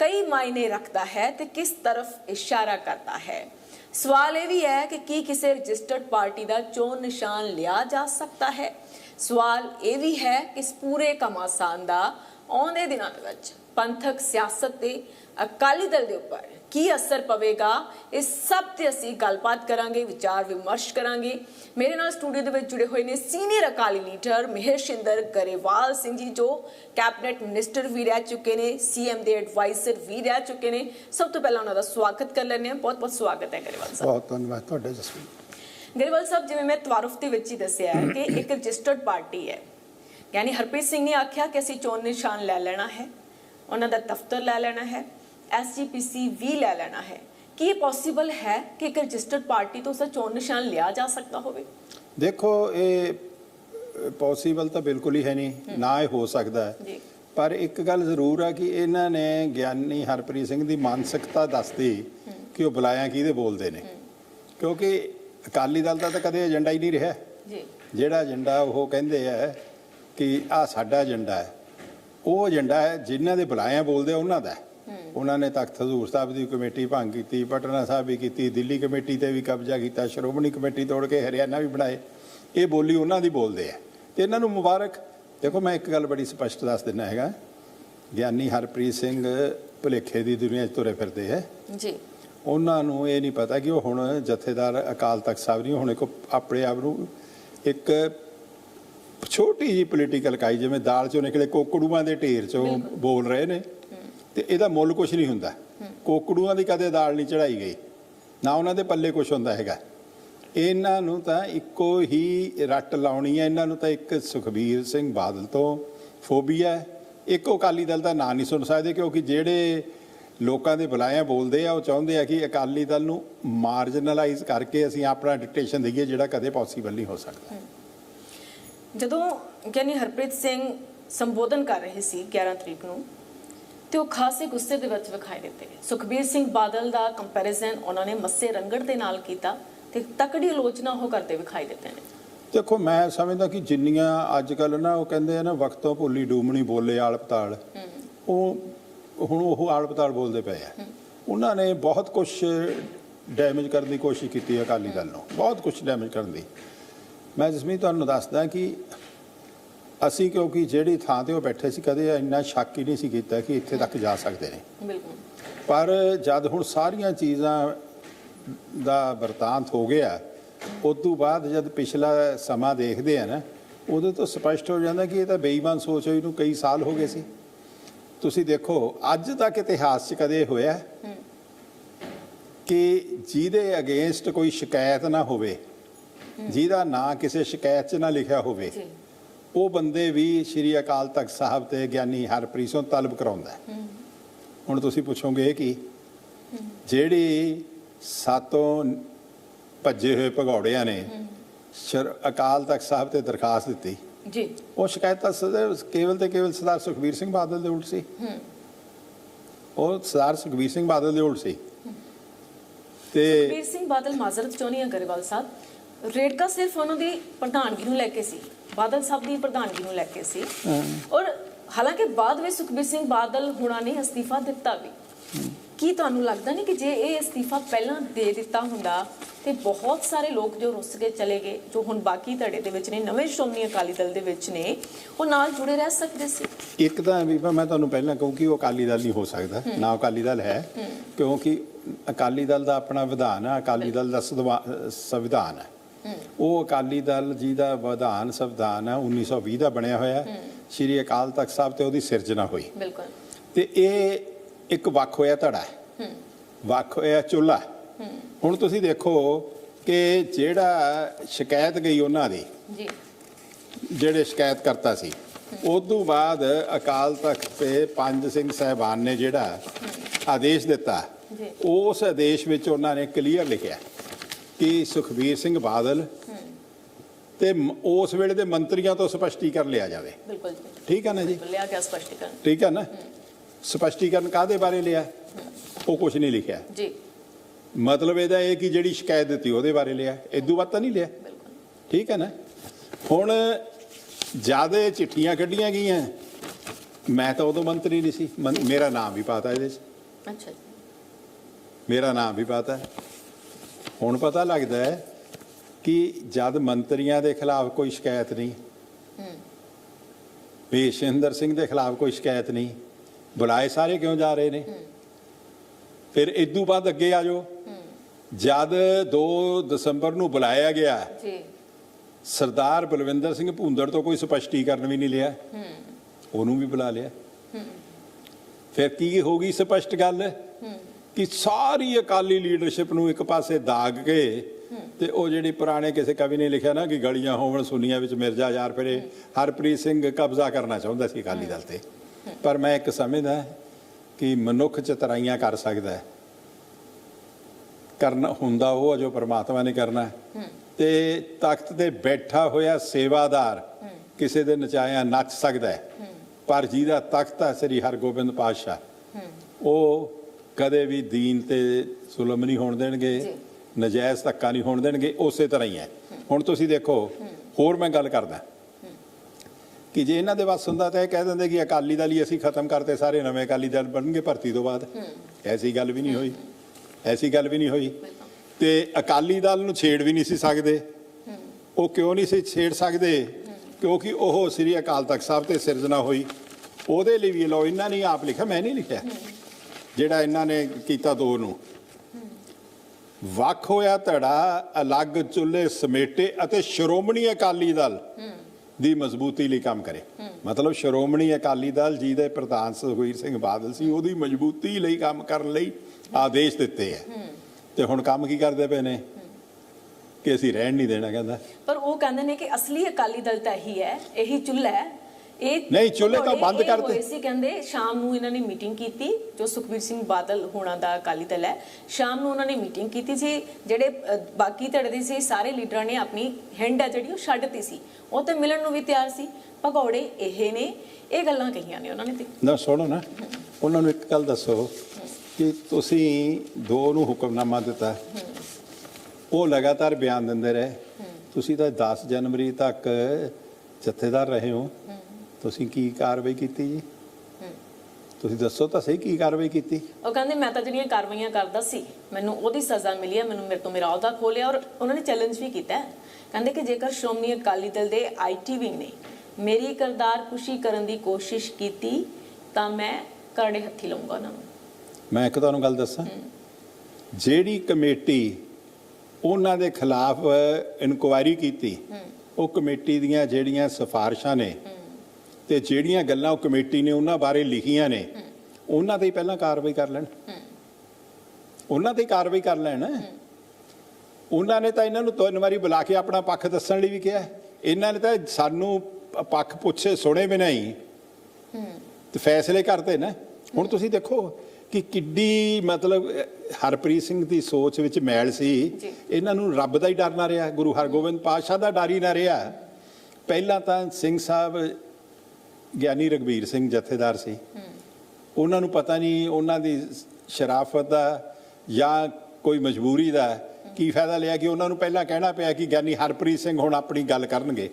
ਕਈ ਮਾਇਨੇ ਰੱਖਦਾ ਹੈ ਤੇ ਕਿਸ ਤਰਫ ਇਸ਼ਾਰਾ ਕਰਦਾ ਹੈ। ਸਵਾਲ ਇਹ ਵੀ ਹੈ ਕਿ ਕੀ ਕਿਸੇ ਰਜਿਸਟਰਡ ਪਾਰਟੀ ਦਾ ਚੋਣ ਨਿਸ਼ਾਨ ਲਿਆ ਜਾ ਸਕਦਾ ਹੈ? ਸਵਾਲ ਇਹ ਵੀ ਹੈ ਕਿ ਇਸ ਪੂਰੇ ਕਮਾਸਾਨ ਦਾ ਆਉਂਦੇ ਦਿਨਾਂ ਦੇ ਵਿੱਚ ਪੰਥਕ ਸਿਆਸਤ ਤੇ ਅਕਾਲੀ ਦਲ ਦੇ ਉੱਪਰ ਕੀ ਅਸਰ ਪਵੇਗਾ ਇਸ ਸਭ ਤੇ ਅਸੀਂ ਗੱਲਬਾਤ ਕਰਾਂਗੇ, ਵਿਚਾਰ ਵਿਮਰਸ਼ ਕਰਾਂਗੇ। ਮੇਰੇ ਨਾਲ ਸਟੂਡੀਓ ਦੇ ਵਿੱਚ ਜੁੜੇ ਹੋਏ ਨੇ ਸੀਨੀਅਰ ਅਕਾਲੀ ਲੀਡਰ ਮਹੇਸ਼ਿੰਦਰ ਗਰੇਵਾਲ ਸਿੰਘ ਜੀ, ਜੋ ਕੈਬਨਿਟ ਮਿਨਿਸਟਰ ਵੀ ਰਹਿ ਚੁੱਕੇ ਨੇ ਸੀਐਮ ਦੇ ਐਡਵਾਈਜ਼ਰ ਵੀ ਰਹਿ ਚੁੱਕੇ ਨੇ। ਸਭ ਤੋਂ ਪਹਿਲਾਂ ਉਹਨਾਂ ਦਾ ਸਵਾਗਤ ਕਰ ਲੈਂਦੇ ਹਾਂ। ਬਹੁਤ ਬਹੁਤ ਸਵਾਗਤ ਹੈ ਗਰੇਵਾਲ ਸਾਹਿਬ।
ਬਹੁਤ ਧੰਨਵਾਦ ਤੁਹਾਡਾ ਜਸਵੀਰ।
ਗਰੇਵਾਲ ਸਾਹਿਬ ਜਿਵੇਂ ਮੈਂ ਤਵਾਰਫ ਦੇ ਵਿੱਚ ਹੀ ਦੱਸਿਆ ਹੈ ਕਿ ਇੱਕ ਰਜਿਸਟਰਡ ਪਾਰਟੀ ਹੈ। ਯਾਨੀ ਹਰਪ੍ਰੀਤ ਸਿੰਘ ਨੇ ਆਖਿਆ ਕਿ ਅਸੀਂ ਚੋਣ ਨਿਸ਼ਾਨ ਲੈ ਲੈਣਾ ਹੈ ਉਹਨਾਂ ਦਾ ਦਫ਼ਤਰ ਲੈ ਲੈਣਾ ਹੈ ਐਸਜੀਪੀਸੀ ਵੀ ਲੈ ਲੈਣਾ ਹੈ। ਕੀ ਇਹ ਪੋਸੀਬਲ ਹੈ ਕਿ ਇੱਕ ਰਜਿਸਟਰਡ ਪਾਰਟੀ ਤੋਂ ਉਸਦਾ ਚੋਣ ਨਿਸ਼ਾਨ ਲਿਆ ਜਾ ਸਕਦਾ ਹੋਵੇ?
ਦੇਖੋ ਇਹ ਪੋਸੀਬਲ ਤਾਂ ਬਿਲਕੁਲ ਹੀ ਹੈ ਨਹੀਂ ਨਾ ਇਹ ਹੋ ਸਕਦਾ ਹੈ। ਪਰ ਇੱਕ ਗੱਲ ਜ਼ਰੂਰ ਹੈ ਕਿ ਇਹਨਾਂ ਨੇ ਗਿਆਨੀ ਹਰਪ੍ਰੀਤ ਸਿੰਘ ਦੀ ਮਾਨਸਿਕਤਾ ਦੱਸਦੀ ਕਿ ਉਹ ਬੁਲਾਇਆ ਕਿਹਦੇ ਬੋਲਦੇ ਨੇ। ਕਿਉਂਕਿ ਅਕਾਲੀ ਦਲ ਦਾ ਤਾਂ ਕਦੇ ਏਜੰਡਾ ਹੀ ਨਹੀਂ ਰਿਹਾ।
ਜੀ।
ਜਿਹੜਾ ਏਜੰਡਾ ਉਹ ਕਹਿੰਦੇ ਆ ਕਿ ਆ ਸਾਡਾ ਏਜੰਡਾ ਹੈ। ਉਹ ਏਜੰਡਾ ਹੈ ਜਿਨ੍ਹਾਂ ਦੇ ਬੁਲਾਇਆ ਬੋਲਦੇ ਉਹਨਾਂ ਦਾ। ਉਹਨਾਂ ਨੇ ਤਖਤ ਹਜ਼ੂਰ ਸਾਹਿਬ ਦੀ ਕਮੇਟੀ ਭੰਗ ਕੀਤੀ ਪਟਨਾ ਸਾਹਿਬ ਵੀ ਕੀਤੀ ਦਿੱਲੀ ਕਮੇਟੀ ਤੇ ਵੀ ਕਬਜ਼ਾ ਕੀਤਾ ਸ਼੍ਰੋਮਣੀ ਕਮੇਟੀ ਤੋੜ ਕੇ ਹਰਿਆਣਾ ਵੀ ਬਣਾਏ। ਇਹ ਬੋਲੀ ਉਹਨਾਂ ਦੀ ਬੋਲਦੇ ਆ। ਤੇ ਇਹਨਾਂ ਨੂੰ ਮੁਬਾਰਕ। ਦੇਖੋ ਮੈਂ ਇੱਕ ਗੱਲ ਬੜੀ ਸਪਸ਼ਟ ਦੱਸ ਦਿੰਦਾ ਹੈਗਾ। ਗਿਆਨੀ ਹਰਪ੍ਰੀਤ ਸਿੰਘ ਭੁਲੇਖੇ ਦੀ ਦੁਨੀਆ 'ਚ ਤੁਰੇ ਫਿਰਦੇ ਹੈ
ਜੀ।
ਉਹਨਾਂ ਨੂੰ ਇਹ ਨਹੀਂ ਪਤਾ ਕਿ ਉਹ ਹੁਣ ਜਥੇਦਾਰ ਅਕਾਲ ਤਖਤ ਸਾਹਿਬ ਨਹੀਂ ਹੁਣ ਇੱਕ ਆਪਣੇ ਆਪ ਨੂੰ ਇੱਕ ਛੋਟੀ ਜੀ ਪੋਲੀਟੀਕਲ ਕਾਈ ਜਿਵੇਂ ਦਾਲ ਚੋਂ ਨਿਕਲੇ ਕੋਕੜੂਆਂ ਦੇ ਢੇਰ ਚੋਂ ਬੋਲ ਰਹੇ ਨੇ ਤੇ ਇਹਦਾ ਮੁੱਲ ਕੁਝ ਨਹੀਂ ਹੁੰਦਾ। ਕੋਕੜੂਆਂ ਦੀ ਕਦੇ ਦਾਲ ਨਹੀਂ ਚੜਾਈ ਗਈ ਨਾ ਉਹਨਾਂ ਦੇ ਪੱਲੇ ਕੁਝ ਹੁੰਦਾ ਹੈਗਾ। ਇਹਨਾਂ ਨੂੰ ਤਾਂ ਇੱਕੋ ਹੀ ਰੱਟ ਲਾਉਣੀ ਹੈ ਇਹਨਾਂ ਨੂੰ ਤਾਂ ਇੱਕ ਸੁਖਬੀਰ ਸਿੰਘ ਬਾਦਲ ਤੋਂ ਫੋਬੀਆ ਹੈ। ਇੱਕੋ ਅਕਾਲੀ ਦਲ ਦਾ ਨਾਂ ਨਹੀਂ ਸੁਣ ਸਕਦੇ ਕਿਉਂਕਿ ਜਿਹੜੇ ਲੋਕਾਂ ਦੇ ਬੁਲਾਇਆ ਬੋਲਦੇ ਆ ਉਹ ਚਾਹੁੰਦੇ ਆ ਕਿ ਅਕਾਲੀ ਦਲ ਨੂੰ ਮਾਰਜਨਲਾਈਜ਼ ਕਰਕੇ ਅਸੀਂ ਆਪਣਾ ਡਿਕਟੇਸ਼ਨ ਦਈਏ ਜਿਹੜਾ ਕਦੇ ਪੋਸੀਬਲ ਨਹੀਂ ਹੋ ਸਕਦਾ।
ਜਦੋਂ ਗਿਆਨੀ ਹਰਪ੍ਰੀਤ ਸਿੰਘ ਸੰਬੋਧਨ ਕਰ ਰਹੇ ਸੀ 11 ਤਰੀਕ ਨੂੰ ਤੇ ਉਹ ਖਾਸੇ ਗੁੱਸੇ ਦੇ ਵਿੱਚ ਵਿਖਾਈ ਦਿੱਤੇ। ਸੁਖਬੀਰ ਸਿੰਘ ਬਾਦਲ ਦਾ ਕੰਪੈਰੀਜ਼ਨ ਉਹਨਾਂ ਨੇ ਮੱਸੇ ਰੰਗੜ ਦੇ ਨਾਲ ਕੀਤਾ ਤੇ ਤਕੜੀ ਆਲੋਚਨਾ ਉਹ ਕਰਦੇ ਵਿਖਾਈ ਦਿੱਤੇ ਨੇ।
ਦੇਖੋ ਮੈਂ ਸਮਝਦਾ ਕਿ ਜਿੰਨੀਆਂ ਅੱਜ ਕੱਲ ਨਾ ਉਹ ਕਹਿੰਦੇ ਆ ਨਾ ਵਕਤੋਂ ਭੁੱਲੀ ਡੂਮਣੀ ਬੋਲੇ ਆਲ ਪਤਾਲ ਉਹ ਹੁਣ ਉਹ ਆਲ ਪਤਾਲ ਬੋਲਦੇ ਪਏ ਆ। ਉਹਨਾਂ ਨੇ ਬਹੁਤ ਕੁਝ ਡੈਮੇਜ ਕਰਨ ਦੀ ਕੋਸ਼ਿਸ਼ ਕੀਤੀ ਹੈ ਅਕਾਲੀ ਦਲ ਨੂੰ। ਬਹੁਤ ਕੁਝ ਡੈਮੇਜ ਕਰਨ ਦੀ। ਮੈਂ ਜਸਮੀਤ ਤੁਹਾਨੂੰ ਦੱਸਦਾ ਕਿ ਅਸੀਂ ਕਿਉਂਕਿ ਜਿਹੜੀ ਥਾਂ ਤੇ ਉਹ ਬੈਠੇ ਸੀ ਕਦੇ ਇੰਨਾ ਸ਼ੱਕ ਹੀ ਨਹੀਂ ਸੀ ਕੀਤਾ ਕਿ ਇੱਥੇ ਤੱਕ ਜਾ ਸਕਦੇ ਨੇ।
ਬਿਲਕੁਲ।
ਪਰ ਜਦ ਹੁਣ ਸਾਰੀਆਂ ਚੀਜ਼ਾਂ ਦਾ ਵਰਤਾਂਤ ਹੋ ਗਿਆ ਉਸ ਤੋਂ ਬਾਅਦ ਜਦ ਪਿਛਲਾ ਸਮਾਂ ਦੇਖਦੇ ਆ ਨਾ ਉਦੋਂ ਤੋਂ ਸਪਸ਼ਟ ਹੋ ਜਾਂਦਾ ਕਿ ਇਹ ਤਾਂ ਬੇਈਮਾਨ ਸੋਚ ਹੋਈ ਨੂੰ ਕਈ ਸਾਲ ਹੋ ਗਏ ਸੀ। ਤੁਸੀਂ ਦੇਖੋ ਅੱਜ ਤੱਕ ਇਤਿਹਾਸ 'ਚ ਕਦੇ ਹੋਇਆ ਕਿ ਜਿਹਦੇ ਅਗੇਂਸਟ ਕੋਈ ਸ਼ਿਕਾਇਤ ਨਾ ਹੋਵੇ ਜਿਹਦਾ ਨਾਂ ਕਿਸੇ ਸ਼ਿਕਾਇਤ 'ਚ ਨਾ ਲਿਖਿਆ ਹੋਵੇ ਉਹ ਬੰਦੇ ਵੀ ਸ੍ਰੀ ਅਕਾਲ ਤਖਤ ਸਾਹਿਬ ਤੇ ਗਿਆਨੀ ਹਰਪ੍ਰੀਤ ਸਿੰਘ ਤਲਬ ਕਰਾਉਂਦਾ। ਹੁਣ ਤੁਸੀਂ ਪੁੱਛੋਗੇ ਕਿ? ਜਿਹੜੀ ਸਾਤੋਂ ਭੱਜੇ ਹੋਏ ਭਗੌੜਿਆਂ ਨੇ ਸ਼ਰ ਅਕਾਲ ਤਖਤ ਸਾਹਿਬ ਤੇ ਦਰਖਾਸਤ ਦਿੱਤੀ
ਜੀ।
ਉਹ ਸ਼ਿਕਾਇਤ ਸਦਾ ਕੇਵਲ ਤੇ ਕੇਵਲ ਸਰਦਾਰ ਸੁਖਬੀਰ ਸਿੰਘ ਬਾਦਲ ਦੇ ਉਲਟ ਸੀ। ਉਹ ਸਰਦਾਰ ਸੁਖਬੀਰ ਸਿੰਘ ਬਾਦਲ ਦੇ ਉਲਟ ਸੀ। ਤੇ
ਵੀਰ ਸਿੰਘ ਬਾਦਲ ਮਾਜ਼ਰਤ ਹਾਂ ਗਰੇਵਾਲ ਸਾਹਿਬ। ਰੇਡਕਾ ਸਿਰਫ ਉਹਨਾਂ ਦੀ ਪ੍ਰਧਾਨਗੀ ਨੂੰ ਲੈ ਕੇ ਸੀ। ਬਾਦਲ ਸਾਹਿਬ ਦੀ ਪ੍ਰਧਾਨਗੀ ਨੂੰ ਲੈ ਕੇ ਸੀ। ਔਰ ਹਾਲਾਂਕਿ ਬਾਅਦ ਵਿੱਚ ਸੁਖਬੀਰ ਸਿੰਘ ਬਾਦਲ ਹੁਣਾਂ ਨੇ ਅਸਤੀਫਾ ਦਿੱਤਾ ਵੀ। ਕੀ ਤੁਹਾਨੂੰ ਲੱਗਦਾ ਨਹੀਂ ਕਿ ਜੇ ਇਹ ਅਸਤੀਫਾ ਪਹਿਲਾਂ ਦੇ ਦਿੱਤਾ ਹੁੰਦਾ ਤੇ ਬਹੁਤ ਸਾਰੇ ਲੋਕ ਜੋ ਰੁੱਸ ਕੇ ਚਲੇ ਗਏ ਜੋ ਹੁਣ ਬਾਕੀ ਧੜੇ ਦੇ ਵਿੱਚ ਨੇ ਨਵੇਂ ਸ਼੍ਰੋਮਣੀ ਅਕਾਲੀ ਦਲ ਦੇ ਵਿੱਚ ਨੇ ਉਹ ਨਾਲ ਜੁੜੇ ਰਹਿ ਸਕਦੇ ਸੀ?
ਇੱਕ ਤਾਂ ਵੀ ਮੈਂ ਤੁਹਾਨੂੰ ਪਹਿਲਾਂ ਕਹੂੰ ਕਿ ਉਹ ਅਕਾਲੀ ਦਲ ਨਹੀਂ ਹੋ ਸਕਦਾ। ਨਾ ਅਕਾਲੀ ਦਲ ਹੈ ਕਿਉਂਕਿ ਅਕਾਲੀ ਦਲ ਦਾ ਆਪਣਾ ਵਿਧਾਨ ਹੈ ਅਕਾਲੀ ਦਲ ਦਾ ਸੰਵਿਧਾਨ ਹੈ। ਉਹ ਅਕਾਲੀ ਦਲ ਜੀ ਦਾ ਵਿਧਾਨ ਸੰਵਿਧਾਨ ਹੈ 1920 ਦਾ ਬਣਿਆ ਹੋਇਆ। ਹੈ। ਸ਼੍ਰੀ ਅਕਾਲ ਤਖਤ ਸਾਹਿਬ ਤੇ ਉਹਦੀ ਸਿਰਜਣਾ ਹੋਈ।
ਬਿਲਕੁਲ।
ਤੇ ਇਹ ਇੱਕ ਵੱਖ ਹੋਇਆ ਧੜਾ ਹੈ। ਵੱਖ ਹੋਇਆ ਚੁੱਲਾ ਹੁਣ ਤੁਸੀਂ ਦੇਖੋ ਕਿ ਜਿਹੜਾ ਸ਼ਿਕਾਇਤ ਗਈ ਉਹਨਾਂ ਦੀ
ਜੀ।
ਜਿਹੜੇ ਸ਼ਿਕਾਇਤ ਕਰਤਾ ਸੀ ਉਸ ਤੋਂ ਬਾਅਦ ਅਕਾਲ ਤਖਤ ਤੇ ਪੰਜ ਸਿੰਘ ਸਾਹਿਬਾਨ ਨੇ ਜਿਹੜਾ ਆਦੇਸ਼ ਦਿੱਤਾ। ਉਸ ਆਦੇਸ਼ ਵਿੱਚ ਉਹਨਾਂ ਨੇ ਕਲੀਅਰ ਲਿਖਿਆ ਕਿ ਸੁਖਬੀਰ ਸਿੰਘ ਬਾਦਲ ਤੇ ਉਸ ਵੇਲੇ ਦੇ ਮੰਤਰੀਆਂ ਤੋਂ ਸਪਸ਼ਟੀਕਰਨ ਲਿਆ ਜਾਵੇ।
ਬਿਲਕੁਲ
ਠੀਕ ਹੈ ਨਾ ਜੀ?
ਲਿਆ ਗਿਆ ਸਪਸ਼ਟੀਕਰਨ।
ਠੀਕ ਹੈ ਨਾ? ਸਪਸ਼ਟੀਕਰਨ ਕਾਦੇ ਬਾਰੇ ਲਿਆ? ਉਹ ਕੁਝ ਨਹੀਂ ਲਿਖਿਆ।
ਜੀ।
ਮਤਲਬ ਇਹਦਾ ਇਹ ਕਿ ਜਿਹੜੀ ਸ਼ਿਕਾਇਤ ਦਿੱਤੀ ਉਹਦੇ ਬਾਰੇ ਲਿਆ। ਇਦੋਂ ਬਾਅਦ ਤਾਂ ਨਹੀਂ ਲਿਆ। ਠੀਕ ਹੈ ਨਾ? ਹੁਣ ਜਿਆਦੇ ਚਿੱਠੀਆਂ ਕੱਢੀਆਂ ਗਈਆਂ। ਮੈਂ ਤਾਂ ਉਦੋਂ ਮੰਤਰੀ ਨਹੀਂ ਸੀ। ਮੇਰਾ ਨਾਮ ਵੀ ਪਾਤਾ ਇਹਦੇ 'ਚ।
ਅੱਛਾ
ਮੇਰਾ ਨਾਮ ਵੀ ਪਾਤਾ। ਹੁਣ ਪਤਾ ਲੱਗਦਾ ਹੈ ਕਿ ਜਦ ਮੰਤਰੀਆਂ ਦੇ ਖਿਲਾਫ ਕੋਈ ਸ਼ਿਕਾਇਤ ਨਹੀਂ ਭੇਸ਼ਿੰਦਰ ਸਿੰਘ ਦੇ ਖਿਲਾਫ ਕੋਈ ਸ਼ਿਕਾਇਤ ਨਹੀਂ ਬੁਲਾਏ ਸਾਰੇ ਕਿਉਂ ਜਾ ਰਹੇ ਨੇ? ਫਿਰ ਇਦੋਂ ਬਾਅਦ ਅੱਗੇ ਆ ਜਾਓ। ਜਦ 2 ਦਸੰਬਰ ਨੂੰ ਬੁਲਾਇਆ ਗਿਆ
ਜੀ।
ਸਰਦਾਰ ਬਲਵਿੰਦਰ ਸਿੰਘ ਭੁੰਦੜ ਤੋਂ ਕੋਈ ਸਪਸ਼ਟੀਕਰਨ ਵੀ ਨਹੀਂ ਲਿਆ। ਉਹਨੂੰ ਵੀ ਬੁਲਾ ਲਿਆ। ਫਿਰ ਕੀ ਹੋ ਗਈ ਸਪਸ਼ਟ ਗੱਲ? ਕਿ ਸਾਰੀ ਅਕਾਲੀ ਲੀਡਰਸ਼ਿਪ ਨੂੰ ਇੱਕ ਪਾਸੇ ਦਾਗ ਕੇ ਤੇ ਉਹ ਜਿਹੜੀ ਪੁਰਾਣੇ ਕਿਸੇ ਕਵੀ ਨੇ ਲਿਖਿਆ ਨਾ ਕਿ ਗਲੀਆਂ ਹੋਵਣ ਸੁਨੀਆਂ ਵਿੱਚ ਮਿਰਜ਼ਾ ਯਾਰ ਫਿਰੇ ਹਰਪ੍ਰੀਤ ਸਿੰਘ ਕਬਜ਼ਾ ਕਰਨਾ ਚਾਹੁੰਦਾ ਸੀ ਅਕਾਲੀ ਦਲ ਤੇ। ਪਰ ਮੈਂ ਇੱਕ ਸਮਝਦਾ ਕਿ ਮਨੁੱਖ ਚਤਰਾਈਆਂ ਕਰ ਸਕਦਾ ਹੈ। ਕਰਨਾ ਹੁੰਦਾ ਉਹ ਜੋ ਪ੍ਰਮਾਤਮਾ ਨੇ ਕਰਨਾ ਹੈ। ਤੇ ਤਖਤ ਤੇ ਬੈਠਾ ਹੋਇਆ ਸੇਵਾਦਾਰ ਕਿਸੇ ਦੇ ਨਚਾਇਆ ਨੱਚ ਸਕਦਾ ਹੈ। ਪਰ ਜਿਹਦਾ ਤਖਤ ਹੈ ਸ੍ਰੀ ਹਰਗੋਬਿੰਦ ਪਾਤਸ਼ਾਹ ਉਹ ਕਦੇ ਵੀ ਦੀਨ ਤੇ ਜ਼ੁਲਮ ਨਹੀਂ ਹੋਣ ਦੇਣਗੇ। ਨਜਾਇਜ਼ ਧੱਕਾ ਨਹੀਂ ਹੋਣ ਦੇਣਗੇ ਉਸੇ ਤਰ੍ਹਾਂ ਹੀ ਹੈ। ਹੁਣ ਤੁਸੀਂ ਦੇਖੋ ਹੋਰ ਮੈਂ ਗੱਲ ਕਰਦਾ। ਕਿ ਜੇ ਇਹਨਾਂ ਦੇ ਵੱਸ ਹੁੰਦਾ ਤਾਂ ਇਹ ਕਹਿ ਦਿੰਦੇ ਕਿ ਅਕਾਲੀ ਦਲ ਹੀ ਅਸੀਂ ਖਤਮ ਕਰਤੇ ਸਾਰੇ ਨਵੇਂ ਅਕਾਲੀ ਦਲ ਬਣਨਗੇ ਭਰਤੀ ਤੋਂ ਬਾਅਦ। ਐਸੀ ਗੱਲ ਵੀ ਨਹੀਂ ਹੋਈ। ਐਸੀ ਗੱਲ ਵੀ ਨਹੀਂ ਹੋਈ। ਤੇ ਅਕਾਲੀ ਦਲ ਨੂੰ ਛੇੜ ਵੀ ਨਹੀਂ ਸੀ ਸਕਦੇ। ਉਹ ਕਿਉਂ ਨਹੀਂ ਸੀ ਛੇੜ ਸਕਦੇ? ਕਿਉਂਕਿ ਉਹ ਸ੍ਰੀ ਅਕਾਲ ਤਖਤ ਸਾਹਿਬ ਤੇ ਸਿਰਜਣਾ ਹੋਈ। ਉਹਦੇ ਲਈ ਵੀ ਲੋ ਇਹਨਾਂ ਨੇ ਆਪ ਲਿਖਿਆ ਮੈਂ ਨਹੀਂ ਲਿਖਿਆ। ਜਿਹੜਾ ਇਹਨਾਂ ਨੇ ਕੀਤਾ ਦੋ ਨੂੰ। ਵੱਖ ਹੋਇਆ ਧੜਾ ਅਲੱਗ ਚੁੱਲ੍ਹੇ ਸਮੇਟੇ ਅਤੇ ਸ਼੍ਰੋਮਣੀ ਅਕਾਲੀ ਦਲ। ਦੀ ਮਜ਼ਬੂਤੀ ਲਈ ਕੰਮ ਕਰੇ। ਮਤਲਬ ਸ਼੍ਰੋਮਣੀ ਅਕਾਲੀ ਦਲ ਜੀ ਦੇ ਪ੍ਰਧਾਨ ਸੁਖਬੀਰ ਸਿੰਘ ਬਾਦਲ ਸੀ, ਉਹਦੀ ਮਜ਼ਬੂਤੀ ਲਈ ਕੰਮ ਕਰਨ ਲਈ ਆਦੇਸ਼ ਦਿੱਤੇ ਹੈ ਤੇ ਹੁਣ ਕੰਮ ਕੀ ਕਰਦੇ ਪਏ ਨੇ? ਕਿ ਅਸੀਂ ਰਹਿਣ ਨਹੀਂ ਦੇਣਾ, ਕਹਿੰਦਾ।
ਪਰ ਉਹ ਕਹਿੰਦੇ ਨੇ ਕਿ ਅਸਲੀ ਅਕਾਲੀ ਦਲ ਤਾਂ ਇਹੀ ਹੈ, ਇਹੀ ਚੁੱਲ੍ਹਾ ਹੈ। ਇਹ
ਨਹੀਂ, ਚੁੱਲ੍ਹੇ ਤਾਂ ਬੰਦ ਕਰਤੇ।
ਹੋਏ ਸੀ ਕਹਿੰਦੇ ਸ਼ਾਮ ਨੂੰ ਇਹਨਾਂ ਨੇ ਮੀਟਿੰਗ ਕੀਤੀ ਜੋ ਸੁਖਬੀਰ ਸਿੰਘ ਬਾਦਲ ਹੋਣਾ ਦਾ ਅਕਾਲੀ ਦਲ ਹੈ ਸ਼ਾਮ ਨੂੰ ਉਹਨਾਂ ਨੇ ਮੀਟਿੰਗ ਕੀਤੀ ਸੀ ਜਿਹੜੇ ਬਾਕੀ ਧੜੇ ਦੇ ਸੀ ਸਾਰੇ ਲੀਡਰਾਂ ਨੇ ਆਪਣੀ ਹੈਂਡ ਹੈ ਜਿਹੜੀ ਉਹ ਛੱਡਤੀ ਸੀ। ਉਹ ਤੇ ਮਿਲਣ ਨੂੰ ਵੀ ਤਿਆਰ ਸੀ। ਭਗੌੜੇ ਇਹ ਨੇ ਇਹ ਗੱਲਾਂ ਕਹੀਆਂ ਨੇ ਉਹਨਾਂ ਨੇ
ਨਾ ਸੁਣੋ ਨਾ ਉਹਨਾਂ ਨੂੰ ਇੱਕ ਗੱਲ ਦੱਸੋ ਕਿ ਤੁਸੀਂ ਦੋ ਨੂੰ ਹੁਕਮਨਾਮਾ ਦਿੱਤਾ। ਉਹ ਲਗਾਤਾਰ ਬਿਆਨ ਦਿੰਦੇ ਰਹੇ। ਤੁਸੀਂ ਤਾਂ 10 ਜਨਵਰੀ ਤੱਕ ਜਥੇਦਾਰ ਰਹੇ ਹੋ। ਤੁਸੀਂ ਕੀ ਕਾਰਵਾਈ ਕੀਤੀ ਜੀ? ਤੁਸੀਂ ਦੱਸੋ ਤਾਂ ਸਹੀ ਕੀ ਕਾਰਵਾਈ ਕੀਤੀ?
ਉਹ ਕਹਿੰਦੇ ਮੈਂ ਤਾਂ ਜਿਹੜੀਆਂ ਕਾਰਵਾਈਆਂ ਕਰਦਾ ਸੀ ਮੈਨੂੰ ਉਹਦੀ ਸਜ਼ਾ ਮਿਲੀ ਹੈ ਮੈਨੂੰ ਮੇਰੇ ਤੋਂ ਮੇਰਾ ਅਹੁਦਾ ਖੋਲਿਆ ਔਰ ਉਹਨਾਂ ਨੇ ਚੈਲੰਜ ਵੀ ਕੀਤਾ। ਕਹਿੰਦੇ ਕਿ ਜੇਕਰ ਸ਼੍ਰੋਮਣੀ ਅਕਾਲੀ ਦਲ ਦੇ ਆਈਟੀ ਵਿੰਗ ਨੇ ਮੇਰੀ ਕਰਦਾਰ ਖੁਸ਼ੀ ਕਰਨ ਦੀ ਕੋਸ਼ਿਸ਼ ਕੀਤੀ ਤਾਂ ਮੈਂ ਕਰੜੇ ਹੱਥੀ ਲਵਾਂਗਾ ਉਹਨਾਂ ਨੂੰ।
ਮੈਂ ਇੱਕ ਤੁਹਾਨੂੰ ਗੱਲ ਦੱਸਾਂ। ਜਿਹੜੀ ਕਮੇਟੀ ਉਹਨਾਂ ਦੇ ਖਿਲਾਫ ਇਨਕੁਆਇਰੀ ਕੀਤੀ ਉਹ ਕਮੇਟੀ ਦੀਆਂ ਜਿਹੜੀਆਂ ਸਿਫਾਰਿਸ਼ਾਂ ਨੇ ਤੇ ਜਿਹੜੀਆਂ ਗੱਲਾਂ ਉਹ ਕਮੇਟੀ ਨੇ ਉਹਨਾਂ ਬਾਰੇ ਲਿਖੀਆਂ ਨੇ ਉਹਨਾਂ ਤੇ ਹੀ ਪਹਿਲਾਂ ਕਾਰਵਾਈ ਕਰ ਲੈਣ। ਉਹਨਾਂ ਤੇ ਕਾਰਵਾਈ ਕਰ ਲੈਣ। ਉਹਨਾਂ ਨੇ ਤਾਂ ਇਹਨਾਂ ਨੂੰ ਤਿੰਨ ਵਾਰੀ ਬੁਲਾ ਕੇ ਆਪਣਾ ਪੱਖ ਦੱਸਣ ਲਈ ਵੀ ਕਿਹਾ। ਇਹਨਾਂ ਨੇ ਤਾਂ ਸਾਨੂੰ ਪੱਖ ਪੁੱਛੇ ਸੁਣੇ ਬਿਨਾਂ ਹੀ। ਤੇ ਫੈਸਲੇ ਕਰਦੇ ਨਾ। ਹੁਣ ਤੁਸੀਂ ਦੇਖੋ ਕਿ ਕਿੱਡੀ ਮਤਲਬ ਹਰਪ੍ਰੀਤ ਸਿੰਘ ਦੀ ਸੋਚ ਵਿੱਚ ਮੈਲ ਸੀ। ਇਹਨਾਂ ਨੂੰ ਰੱਬ ਦਾ ਹੀ ਡਰ ਨਾ ਰਿਹਾ। ਗੁਰੂ ਹਰਗੋਬਿੰਦ ਪਾਤਸ਼ਾਹ ਦਾ ਡਰ ਹੀ ਨਾ ਰਿਹਾ। ਪਹਿਲਾਂ ਤਾਂ ਸਿੰਘ ਸਾਹਿਬ ਗਿਆਨੀ ਰਗਵੀਰ ਸਿੰਘ ਜਥੇਦਾਰ ਸੀ। ਉਹਨਾਂ ਨੂੰ ਪਤਾ ਨਹੀਂ ਉਹਨਾਂ ਦੀ ਸ਼ਰਾਫਤ ਦਾ ਜਾਂ ਕੋਈ ਮਜਬੂਰੀ ਦਾ ਕੀ ਫਾਇਦਾ ਲਿਆ ਕਿ ਉਹਨਾਂ ਨੂੰ ਪਹਿਲਾਂ ਕਹਿਣਾ ਪਿਆ ਕਿ ਗਿਆਨੀ ਹਰਪ੍ਰੀਤ ਸਿੰਘ ਹੁਣ ਆਪਣੀ ਗੱਲ ਕਰਨਗੇ।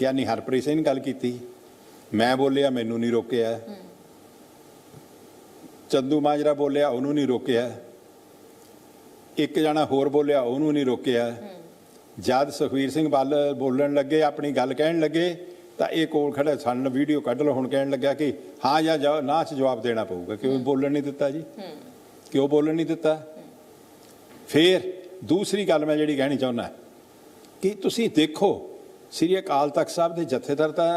ਗਿਆਨੀ ਹਰਪ੍ਰੀਤ ਸਿੰਘ ਨੇ ਗੱਲ ਕੀਤੀ। ਮੈਂ ਬੋਲਿਆ, ਮੈਨੂੰ ਨਹੀਂ ਰੋਕਿਆ। ਚੰਦੂ ਮਾਜਰਾ ਬੋਲਿਆ, ਉਹਨੂੰ ਨਹੀਂ ਰੋਕਿਆ। ਇੱਕ ਜਣਾ ਹੋਰ ਬੋਲਿਆ, ਉਹਨੂੰ ਨਹੀਂ ਰੋਕਿਆ। ਜਦ ਸੁਖਵੀਰ ਸਿੰਘ ਬੱਲ ਬੋਲਣ ਲੱਗੇ, ਆਪਣੀ ਗੱਲ ਕਹਿਣ ਲੱਗੇ ਤਾਂ ਇਹ ਕੋਲ ਖੜਾ ਸਾਨੂੰ ਵੀਡੀਓ ਕੱਢ ਲਓ ਹੁਣ ਕਹਿਣ ਲੱਗਿਆ ਕਿ ਹਾਂ ਜਾਂ ਜਾ- ਨਾ ਚ ਜਵਾਬ ਦੇਣਾ ਪਊਗਾ ਕਿਉਂ ਬੋਲਣ ਨਹੀਂ ਦਿੱਤਾ ਜੀ? ਕਿਉਂ ਬੋਲਣ ਨਹੀਂ ਦਿੱਤਾ? ਫਿਰ ਦੂਸਰੀ ਗੱਲ ਮੈਂ ਜਿਹੜੀ ਕਹਿਣੀ ਚਾਹੁੰਦਾ ਕਿ ਤੁਸੀਂ ਦੇਖੋ ਸ੍ਰੀ ਅਕਾਲ ਤਖਤ ਸਾਹਿਬ ਦੇ ਜਥੇਦਾਰ ਤਾਂ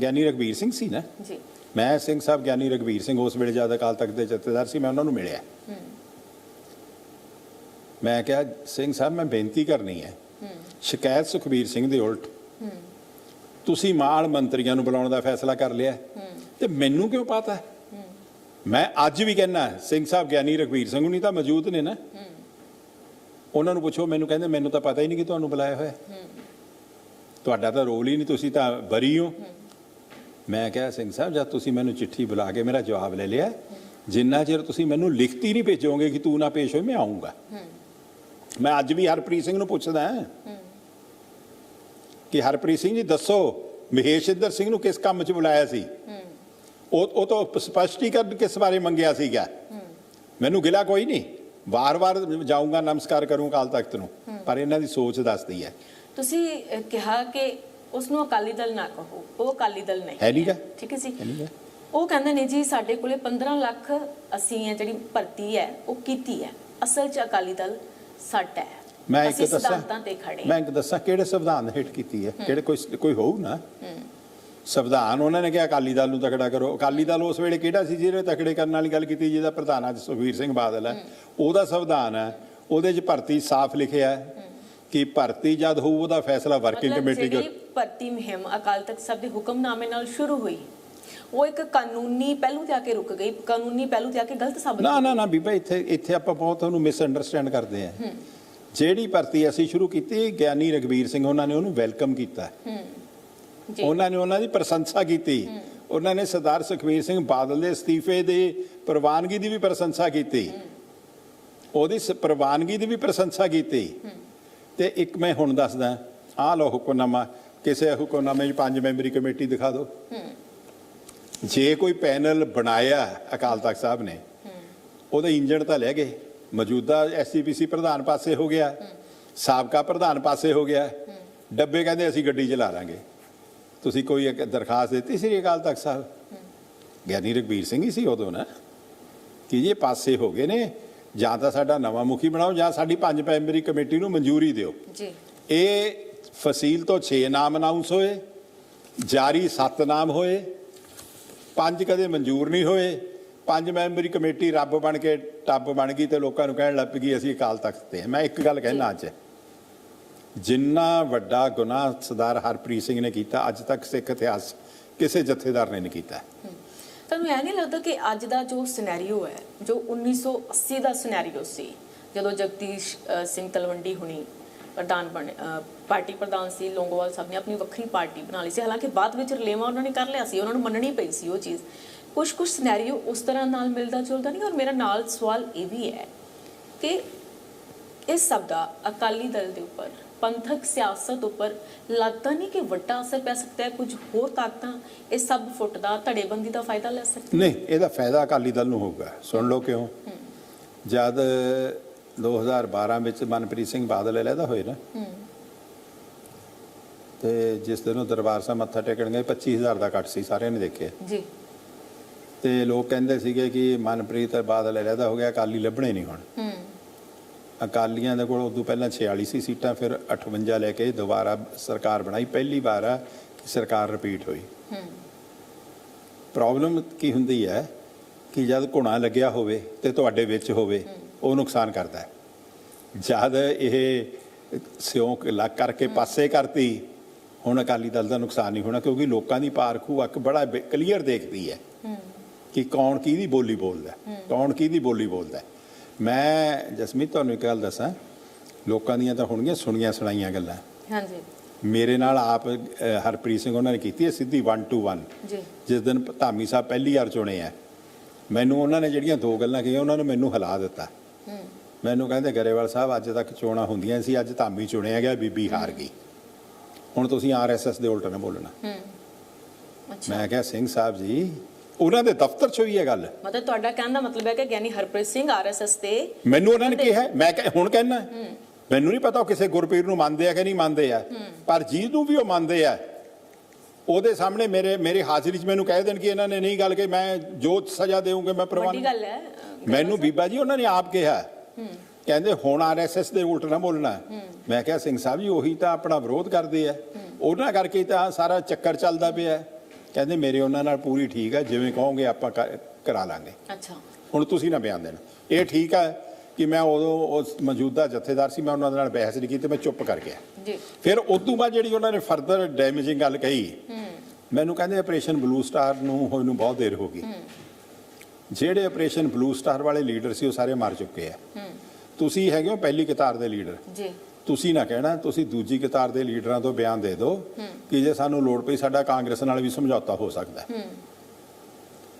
ਗਿਆਨੀ ਰਗਵੀਰ ਸਿੰਘ ਸੀ ਨਾ?
ਜੀ।
ਮੈਂ ਸਿੰਘ ਸਾਹਿਬ ਗਿਆਨੀ ਰਗਵੀਰ ਸਿੰਘ ਉਸ ਵੇਲੇ ਜਦ ਅਕਾਲ ਤਖਤ ਦੇ ਜਥੇਦਾਰ ਸੀ ਮੈਂ ਉਹਨਾਂ ਨੂੰ ਮਿਲਿਆ। ਮੈਂ ਕਿਹਾ ਸਿੰਘ ਸਾਹਿਬ ਮੈਂ ਬੇਨਤੀ ਕਰਨੀ ਹੈ। ਸ਼ਿਕਾਇਤ ਸੁਖਬੀਰ ਸਿੰਘ ਦੇ ਉਲਟ ਤੁਸੀਂ ਮਾਲ ਮੰਤਰੀਆਂ ਨੂੰ ਬੁਲਾਉਣ ਦਾ ਫੈਸਲਾ ਕਰ ਲਿਆ। ਤੇ ਮੈਨੂੰ ਕਿਉਂ ਪਤਾ? ਮੈਂ ਅੱਜ ਵੀ ਕਹਿਣਾ ਸਿੰਘ ਸਾਹਿਬ ਗਿਆਨੀ ਰਗਵੀਰ ਸਿੰਘ ਨਹੀਂ ਤਾਂ ਮੌਜੂਦ ਨੇ ਨਾ। ਉਹਨਾਂ ਨੂੰ ਪੁੱਛੋ, ਮੈਨੂੰ ਕਹਿੰਦੇ, ਮੈਨੂੰ ਤਾਂ ਪਤਾ ਹੀ ਨਹੀਂ ਕਿ ਤੁਹਾਨੂੰ ਬੁਲਾਇਆ ਹੋਇਆ। ਤੁਹਾਡਾ ਤਾਂ ਰੋਲ ਹੀ ਨਹੀਂ, ਤੁਸੀਂ ਤਾਂ ਬਰੀ ਹੋ। ਮੈਂ ਕਿਹਾ, ਸਿੰਘ ਸਾਹਿਬ, ਜਦ ਤੁਸੀਂ ਮੈਨੂੰ ਚਿੱਠੀ ਬੁਲਾ ਕੇ ਮੇਰਾ ਜਵਾਬ ਲੈ ਲਿਆ, ਜਿੰਨਾ ਚਿਰ ਤੁਸੀਂ ਮੈਨੂੰ ਲਿਖਤੀ ਨਹੀਂ ਭੇਜੋਗੇ ਕਿ ਤੂੰ ਨਾ ਪੇਸ਼ ਹੋਏ, ਮੈਂ ਆਉਂਗਾ ਮੈਂ ਅੱਜ ਵੀ ਹਰਪ੍ਰੀਤ ਸਿੰਘ ਨੂੰ ਪੁੱਛਦਾ। ਹਾਂ ਕਿ ਹਰਪ੍ਰੀਤ ਸਿੰਘ ਜੀ ਦੱਸੋ ਮਹੇਸ਼ਿੰਦਰ ਸਿੰਘ ਨੂੰ ਕਿਸ ਕੰਮ 'ਚ ਬੁਲਾਇਆ ਸੀ? ਉਹ ਉਹ ਤਾਂ ਸਪਸ਼ਟੀਕਰਨ ਕਿਸ ਬਾਰੇ ਮੰਗਿਆ ਸੀਗਾ? ਮੈਨੂੰ ਗਿਲਾ ਕੋਈ ਨਹੀਂ। ਵਾਰ-ਵਾਰ ਜਾਊਂਗਾ ਨਮਸਕਾਰ ਕਰੂੰ ਅਕਾਲ ਤਖਤ ਨੂੰ। ਪਰ ਇਹਨਾਂ ਦੀ ਸੋਚ ਦੱਸਦੀ ਹੈ।
ਤੁਸੀਂ ਕਿਹਾ ਕਿ ਉਸ ਨੂੰ ਅਕਾਲੀ ਦਲ ਨਾ ਕਹੋ। ਉਹ ਅਕਾਲੀ ਦਲ ਨਹੀਂ
ਹੈ।
ਠੀਕ ਹੈ ਜੀ।
ਹੈ।
ਉਹ ਕਹਿੰਦੇ ਨੇ ਜੀ ਸਾਡੇ ਕੋਲੇ 15 ਲੱਖ ਅਸੀਂ ਇਹ ਜਿਹੜੀ ਭਰਤੀ ਹੈ ਉਹ ਕੀਤੀ ਹੈ। ਅਸਲ 'ਚ ਅਕਾਲੀ ਦਲ ਸਾਡਾ ਹੈ।
ਮੈਂ ਇੱਕ
ਅਸੀਂ
ਦੱਸਾਂ
ਸਿਧਾਂਤਾਂ ਤੇ ਖੜੇ
ਮੈਂ ਇੱਕ ਦੱਸਾਂ ਕਿਹੜੇ ਸੰਵਿਧਾਨ ਹੇਠ ਕੀਤੀ ਹੈ? ਕਿਹੜੇ ਕੋਈ ਕੋਈ ਹੋਊ ਨਾ? ਸੰਵਿਧਾਨ ਉਹਨਾਂ ਨੇ ਕਿਹਾ ਅਕਾਲੀ ਦਲ ਨੂੰ ਤਕੜਾ ਕਰੋ। ਅਕਾਲੀ ਦਲ ਉਸ ਵੇਲੇ ਕਿਹੜਾ ਸੀ ਜਿਹਦੇ ਤਕੜੇ ਕਰਨ ਵਾਲੀ ਗੱਲ ਕੀਤੀ ਜਿਹਦਾ ਪ੍ਰਧਾਨ ਅੱਜ ਸੁਖਵੀਰ ਸਿੰਘ ਬਾਦਲ ਹੈ? ਉਹਦਾ ਸੰਵਿਧਾਨ ਹੈ। ਉਹਦੇ 'ਚ ਭਰਤੀ ਸਾਫ਼ ਲਿਖਿਆ ਹੈ ਕਿ ਭਰਤੀ ਜਦ ਹੋਊ ਉਹਦਾ ਫੈਸਲਾ ਵਰਕਿੰਗ
ਮਤਲਬ
ਕਮੇਟੀ
ਜਿਹੜੀ ਭਰਤੀ ਮੁਹਿੰਮ ਅਕਾਲ ਤਖਤ ਸਾਹਿਬ ਦੇ ਹੁਕਮਨਾਮੇ ਨਾਲ ਸ਼ੁਰੂ ਹੋਈ ਉਹ ਇੱਕ ਕਾਨੂੰਨੀ ਪਹਿਲੂ ਤੇ ਆ ਕੇ ਰੁਕ ਗਈ। ਕਾਨੂੰਨੀ ਪਹਿਲੂ ਤੇ ਆ ਕੇ ਗਲਤ ਸਾਬਤ
ਨਾ ਨਾ ਨਾ ਬੀਬਾ ਇੱਥੇ ਇੱਥੇ ਆਪਾਂ ਬਹੁਤ ਉਹਨੂੰ ਮਿਸ ਅੰਡਰਸਟੈਂਡ ਕਰਦੇ ਆ ਜਿਹੜੀ ਭਰਤੀ ਅਸੀਂ ਸ਼ੁਰੂ ਕੀਤੀ ਗਿਆਨੀ ਰਗਵੀਰ ਸਿੰਘ ਉਹਨਾਂ ਨੇ ਉਹਨੂੰ ਵੈਲਕਮ ਕੀਤਾ।
ਜੀ।
ਉਹਨਾਂ ਨੇ ਉਹਨਾਂ ਦੀ ਪ੍ਰਸ਼ੰਸਾ ਕੀਤੀ। ਉਹਨਾਂ ਨੇ ਸਰਦਾਰ ਸੁਖਵੀਰ ਸਿੰਘ ਬਾਦਲ ਦੇ ਅਸਤੀਫੇ ਦੇ ਪ੍ਰਵਾਨਗੀ ਦੀ ਵੀ ਪ੍ਰਸ਼ੰਸਾ ਕੀਤੀ। ਉਹਦੀ ਪ੍ਰਵਾਨਗੀ ਦੀ ਵੀ ਪ੍ਰਸ਼ੰਸਾ ਕੀਤੀ। ਤੇ ਇੱਕ ਮੈਂ ਹੁਣ ਦੱਸਦਾ ਆਹ ਲਓ ਹੁਕਮਨਾਮਾ ਕਿਸੇ ਹੁਕਮਨਾਮੇ 'ਚ ਪੰਜ ਮੈਂਬਰੀ ਕਮੇਟੀ ਦਿਖਾ ਦਿਓ। ਜੇ ਕੋਈ ਪੈਨਲ ਬਣਾਇਆ ਅਕਾਲ ਤਖਤ ਸਾਹਿਬ ਨੇ ਉਹਦੇ ਇੰਜਣ ਤਾਂ ਲੈ ਗਏ। ਮੌਜੂਦਾ ਐਸਜੀਪੀਸੀ ਪ੍ਰਧਾਨ ਪਾਸੇ ਹੋ ਗਿਆ ਸਾਬਕਾ ਪ੍ਰਧਾਨ ਪਾਸੇ ਹੋ ਗਿਆ ਡੱਬੇ ਕਹਿੰਦੇ ਅਸੀਂ ਗੱਡੀ ਚਲਾ ਲਾਂਗੇ। ਤੁਸੀਂ ਕੋਈ ਇੱਕ ਦਰਖਾਸਤ ਦਿੱਤੀ ਸੀ ਅਕਾਲ ਤਖਤ ਸਾਹਿਬ? ਗਿਆਨੀ ਰਗਵੀਰ ਸਿੰਘ ਹੀ ਸੀ ਉਦੋਂ ਨਾ ਕਿ ਇਹ ਪਾਸੇ ਹੋ ਗਏ ਨੇ ਜਾਂ ਤਾਂ ਸਾਡਾ ਨਵਾਂ ਮੁਖੀ ਬਣਾਓ ਜਾਂ ਸਾਡੀ ਪੰਜ ਮੈਂਬਰੀ ਕਮੇਟੀ ਨੂੰ ਮਨਜ਼ੂਰੀ ਦਿਓ।
ਜੀ।
ਇਹ ਫਸੀਲ ਤੋਂ 6 ਨਾਮ ਅਨਾਉਂਸ ਹੋਏ ਜਾਰੀ 7 ਨਾਮ ਹੋਏ ਪੰਜ ਕਦੇ ਮਨਜ਼ੂਰ ਨਹੀਂ ਹੋਏ ਪੰਜ ਮੈਂਬਰੀ ਕਮੇਟੀ ਰੱਬ ਬਣ ਕੇ ਟੱਬ ਬਣ ਗਈ ਤੇ ਲੋਕਾਂ ਨੂੰ ਕਹਿਣ ਲੱਗ ਪਈ ਅਸੀਂ ਅਕਾਲ ਤਖਤ ਤੇ। ਮੈਂ ਇੱਕ ਗੱਲ ਕਹਿਣਾ ਅੱਜ। ਜਿੰਨਾ ਵੱਡਾ ਗੁਨਾਹ ਸਰਦਾਰ ਹਰਪ੍ਰੀਤ ਸਿੰਘ ਨੇ ਕੀਤਾ ਅੱਜ ਤੱਕ ਸਿੱਖ ਇਤਿਹਾਸ ਕਿਸੇ ਜਥੇਦਾਰ ਨੇ ਨਹੀਂ ਕੀਤਾ।
ਤੁਹਾਨੂੰ ਇਹ ਨਹੀਂ ਲੱਗਦਾ ਕਿ ਅੱਜ ਦਾ ਜੋ ਸਿਨੈਰੀਓ ਹੈ ਜੋ 1980 ਦਾ ਸਿਨੈਰੀਓ ਸੀ ਜਦੋਂ ਜਗਦੀਸ਼ ਸਿੰਘ ਤਲਵੰਡੀ ਹੁਣੀ ਪ੍ਰਧਾਨ ਬਣੇ ਪਾਰਟੀ ਪ੍ਰਧਾਨ ਸੀ ਲੋਂਗੋਵਾਲ ਸਾਹਿਬ ਨੇ ਆਪਣੀ ਵੱਖਰੀ ਪਾਰਟੀ ਬਣਾ ਲਈ ਸੀ ਹਾਲਾਂਕਿ ਬਾਅਦ ਵਿੱਚ ਰਲੇਵਾ ਉਹਨਾਂ ਨੇ ਕਰ ਲਿਆ ਸੀ ਉਹਨਾਂ ਨੂੰ ਮੰਨਣੀ ਪਈ ਸੀ ਉਹ ਚੀਜ਼। ਕੁਝ ਕੁਝ ਸਿਨੈਰੀਓ ਉਸ ਤਰ੍ਹਾਂ ਨਾਲ ਮਿਲਦਾ ਜੁਲਦਾ ਨਹੀਂ ਔਰ ਮੇਰਾ ਨਾਲ ਸਵਾਲ ਇਹ ਵੀ ਹੈ ਕਿ ਇਸ ਸਭ ਦਾ ਅਕਾਲੀ ਦਲ ਦੇ ਉੱਪਰ ਪੰਥਕ ਸਿਆਸਤ ਉੱਪਰ ਲੱਗਦਾ ਨਹੀਂ ਕਿ ਵੱਡਾ ਅਸਰ ਪੈ ਸਕਦਾ ਹੈ? ਕੁਝ ਹੋਰ ਤਾਕਤਾਂ ਇਸ ਸਭ ਫੁੱਟ ਦਾ ਧੜੇਬੰਦੀ ਦਾ ਫਾਇਦਾ ਲੈ ਸਕਦੀਆਂ?
ਨਹੀਂ ਇਹਦਾ ਫਾਇਦਾ ਅਕਾਲੀ ਦਲ ਨੂੰ ਹੋਊਗਾ। ਸੁਣ ਲਓ ਕਿਉਂ? ਜਦ 2012 ਵਿੱਚ ਮਨਪ੍ਰੀਤ ਸਿੰਘ ਬਾਦਲ ਅਲੱਗਾ ਹੋਏ ਨਾ। ਤੇ ਜਿਸ ਦਿਨ ਉਹ ਦਰਬਾਰ ਸਾਹਿਬ ਮੱਥਾ ਟੇਕਣ ਗਏ 25000 ਦਾ ਕੱਟ ਸੀ ਸਾਰਿਆਂ ਨੇ ਦੇਖਿਆ।
ਜੀ।
ਤੇ ਲੋਕ ਕਹਿੰਦੇ ਸੀਗੇ ਕਿ ਮਨਪ੍ਰੀਤ ਬਾਦਲ ਅਲੱਗਾ ਹੋ ਗਿਆ ਅਕਾਲੀ ਲੱਭਣੇ ਨਹੀਂ ਹੁਣ। ਅਕਾਲੀਆਂ ਦੇ ਕੋਲ ਉਦੋਂ ਪਹਿਲਾਂ 46 ਸੀ ਸੀਟਾਂ ਫਿਰ 58 ਲੈ ਕੇ ਦੁਬਾਰਾ ਸਰਕਾਰ ਬਣਾਈ। ਪਹਿਲੀ ਵਾਰ ਆ ਸਰਕਾਰ ਰਿਪੀਟ ਹੋਈ। ਪ੍ਰੋਬਲਮ ਕੀ ਹੁੰਦੀ ਹੈ ਕਿ ਜਦ ਘੁਣਾ ਲੱਗਿਆ ਹੋਵੇ ਤੇ ਤੁਹਾਡੇ ਵਿੱਚ ਹੋਵੇ ਉਹ ਨੁਕਸਾਨ ਕਰਦਾ ਹੈ। ਜਦ ਇਹ ਸਿਉਂਕ ਲੱਗ ਕਰਕੇ ਪਾਸੇ ਕਰਤੀ ਹੁਣ ਅਕਾਲੀ ਦਲ ਦਾ ਨੁਕਸਾਨ ਨਹੀਂ ਹੋਣਾ ਕਿਉਂਕਿ ਲੋਕਾਂ ਦੀ ਪਾਰਖੂ ਅੱਖ ਬੜਾ ਕਲੀਅਰ ਦੇਖਦੀ ਹੈ। ਕਿ ਕੌਣ ਕਿਹਦੀ ਬੋਲੀ ਬੋਲਦਾ ਕੌਣ ਕਿਹਦੀ ਬੋਲੀ ਬੋਲਦਾ। ਮੈਂ ਜਸਮੀਤ ਤੁਹਾਨੂੰ ਇੱਕ ਗੱਲ ਦੱਸਾਂ ਲੋਕਾਂ ਦੀਆਂ ਤਾਂ ਹੋਣਗੀਆਂ ਸੁਣੀਆਂ ਸੁਣਾਈਆਂ ਗੱਲਾਂ।
ਹਾਂਜੀ।
ਮੇਰੇ ਨਾਲ ਆਪ ਹਰਪ੍ਰੀਤ ਸਿੰਘ ਉਹਨਾਂ ਨੇ ਕੀਤੀ ਹੈ ਸਿੱਧੀ 1 ਟੂ 1
ਜੀ।
ਜਿਸ ਦਿਨ ਧਾਮੀ ਸਾਹਿਬ ਪਹਿਲੀ ਵਾਰ ਚੁਣੇ ਆ ਮੈਨੂੰ ਉਹਨਾਂ ਨੇ ਜਿਹੜੀਆਂ ਦੋ ਗੱਲਾਂ ਕਹੀਆਂ ਉਹਨਾਂ ਨੇ ਮੈਨੂੰ ਹਿਲਾ ਦਿੱਤਾ।
ਹੂੰ।
ਮੈਨੂੰ ਕਹਿੰਦੇ ਗਰੇਵਾਲ ਸਾਹਿਬ ਅੱਜ ਤੱਕ ਚੋਣਾਂ ਹੁੰਦੀਆਂ ਸੀ ਅੱਜ ਧਾਮੀ ਚੁਣਿਆ ਗਿਆ ਬੀਬੀ ਹਾਰ ਗਈ ਹੁਣ ਤੁਸੀਂ ਆਰਐਸਐਸ ਦੇ ਉਲਟ ਨਾ ਬੋਲਣਾ। ਮੈਂ ਕਿਹਾ ਸਿੰਘ ਸਾਹਿਬ ਜੀ ਉਹਨਾਂ ਦੇ ਦਫ਼ਤਰ 'ਚ ਹੋਈ ਹੈ ਗੱਲ।
ਮਤਲਬ ਤੁਹਾਡਾ ਕਹਿਣ ਦਾ ਮਤਲਬ ਹੈ ਕਿ ਗਿਆਨੀ ਹਰਪ੍ਰੀਤ ਸਿੰਘ ਆਰਐਸਐਸ ਦੇ
ਮੈਨੂੰ ਉਹਨਾਂ ਨੇ ਕਿਹਾ ਮੈਂ ਹੁਣ ਕਹਿਣਾ ਮੈਨੂੰ ਨਹੀਂ ਪਤਾ ਉਹ ਕਿਸੇ ਗੁਰਪੀਰ ਨੂੰ ਮੰਨਦੇ ਆ ਕਿ ਨਹੀਂ ਮੰਨਦੇ ਆ। ਪਰ ਜਿਹਨੂੰ ਵੀ ਉਹ ਮੰਨਦੇ ਆ। ਉਹਦੇ ਸਾਹਮਣੇ ਮੇਰੇ ਮੇਰੀ ਹਾਜ਼ਰੀ 'ਚ ਮੈਨੂੰ ਕਹਿ ਦੇਣ ਕਿ ਇਹਨਾਂ ਨੇ ਨਹੀਂ ਗੱਲ ਕਿ ਮੈਂ ਜੋ ਸਜ਼ਾ ਦੇਵਾਂਗਾ ਮੈਂ
ਵੱਡੀ
ਪ੍ਰਵਾਨ
ਗੱਲ ਹੈ
ਮੈਨੂੰ ਬੀਬਾ ਜੀ ਉਹਨਾਂ ਨੇ ਆਪ ਕਿਹਾ। ਕਹਿੰਦੇ ਹੁਣ ਆਰਐਸਐਸ ਦੇ ਉਲਟ ਨਾ ਬੋਲਣਾ। ਮੈਂ ਕਿਹਾ ਸਿੰਘ ਸਾਹਿਬ ਜੀ ਉਹੀ ਤਾਂ ਆਪਣਾ ਵਿਰੋਧ ਕਰਦੇ ਆ। ਉਹਨਾਂ ਕਰਕੇ ਤਾਂ ਸਾਰਾ ਚੱਕਰ ਚੱਲਦਾ ਪਿਆ। ਹੈ। ਕਹਿੰਦੇ ਮੇਰੇ ਉਹਨਾਂ ਨਾਲ ਪੂਰੀ ਠੀਕ ਹੈ ਜਿਵੇਂ ਕਹੋਗੇ ਆਪਾਂ ਕਰ- ਕਰਾ ਲਾਂਗੇ।
ਅੱਛਾ।
ਹੁਣ ਤੁਸੀਂ ਨਾ ਬਿਆਨ ਦੇਣਾ। ਇਹ ਠੀਕ ਹੈ ਕਿ ਮੈਂ ਉਦੋਂ ਉਸ ਮੌਜੂਦਾ ਜਥੇਦਾਰ ਸੀ ਮੈਂ ਉਹਨਾਂ ਦੇ ਨਾਲ ਬਹਿਸ ਨਹੀਂ ਕੀਤੀ ਮੈਂ ਚੁੱਪ ਕਰ ਗਿਆ।
ਜੀ।
ਫਿਰ ਉਸ ਤੋਂ ਬਾਅਦ ਜਿਹੜੀ ਉਹਨਾਂ ਨੇ ਫਰਦਰ ਡੈਮੇਜਿੰਗ ਗੱਲ ਕਹੀ ਮੈਨੂੰ ਕਹਿੰਦੇ ਆਪਰੇਸ਼ਨ ਬਲੂ ਸਟਾਰ ਨੂੰ ਹੋਏ ਨੂੰ ਬਹੁਤ ਦੇਰ ਹੋ ਗਈ। ਜਿਹੜੇ ਆਪਰੇਸ਼ਨ ਬਲੂ ਸਟਾਰ ਵਾਲੇ ਲੀਡਰ ਸੀ ਉਹ ਸਾਰੇ ਮਰ ਚੁੱਕੇ ਆ। ਤੁਸੀਂ ਹੈਗੇ ਹੋ ਪਹਿਲੀ ਕਤਾਰ ਦੇ ਲੀਡਰ
ਜੀ।
ਤੁਸੀਂ ਨਾ ਕਹਿਣਾ ਤੁਸੀਂ ਦੂਜੀ ਕਤਾਰ ਦੇ ਲੀਡਰਾਂ ਤੋਂ ਬਿਆਨ ਦੇ ਦਿਓ ਕਿ ਜੇ ਸਾਨੂੰ ਲੋੜ ਪਈ ਸਾਡਾ ਕਾਂਗਰਸ ਨਾਲ ਵੀ ਸਮਝੌਤਾ ਹੋ ਸਕਦਾ। ਹੈ।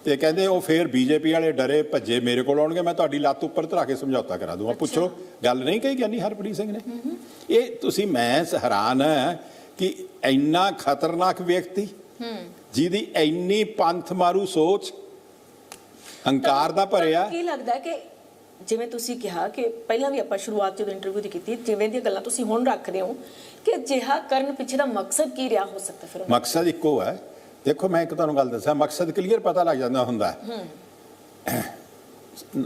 ਤੇ ਕਹਿੰਦੇ ਉਹ ਫੇਰ ਬੀਜੇਪੀ ਵਾਲੇ ਡਰੇ ਭੱਜੇ ਮੇਰੇ ਕੋਲ ਆਉਣਗੇ ਮੈਂ ਤੁਹਾਡੀ ਲੱਤ ਉੱਪਰ ਧਰਾ ਕੇ ਸਮਝੌਤਾ ਕਰਾ ਦੂੰਗਾ। ਪੁੱਛੋ ਗੱਲ ਨਹੀਂ ਕਹੀ ਗਿਆਨੀ ਹਰਪ੍ਰੀਤ ਸਿੰਘ ਨੇ? ਇਹ ਤੁਸੀਂ ਮੈਂ ਹੈਰਾਨ ਹਾਂ ਕਿ ਇੰਨਾ ਖਤਰਨਾਕ ਵਿਅਕਤੀ ਜਿਹਦੀ ਇੰਨੀ ਪੰਥ ਮਾਰੂ ਸੋਚ ਹੰਕਾਰ ਦਾ ਭਰਿਆ।
ਕੀ ਲੱਗਦਾ ਕਿ ਜਿਵੇਂ ਤੁਸੀਂ ਕਿਹਾ ਕਿ ਪਹਿਲਾਂ ਵੀ ਆਪਾਂ ਸ਼ੁਰੂਆਤ ਜਦੋਂ ਇੰਟਰਵਿਊ ਦੀ ਕੀਤੀ ਜਿਵੇਂ ਦੀਆਂ ਗੱਲਾਂ ਤੁਸੀਂ ਹੁਣ ਰੱਖਦੇ ਹੋ ਕਿ ਅਜਿਹਾ ਕਰਨ ਪਿੱਛੇ ਦਾ ਮਕਸਦ ਕੀ ਰਿਹਾ ਹੋ ਸਕਦਾ ਫਿਰ
ਮਕਸਦ ਇੱਕੋ ਹੈ। ਦੇਖੋ ਮੈਂ ਇੱਕ ਤੁਹਾਨੂੰ ਗੱਲ ਦੱਸਾਂ ਮਕਸਦ ਕਲੀਅਰ ਪਤਾ ਲੱਗ ਜਾਂਦਾ ਹੁੰਦਾ ਹੈ।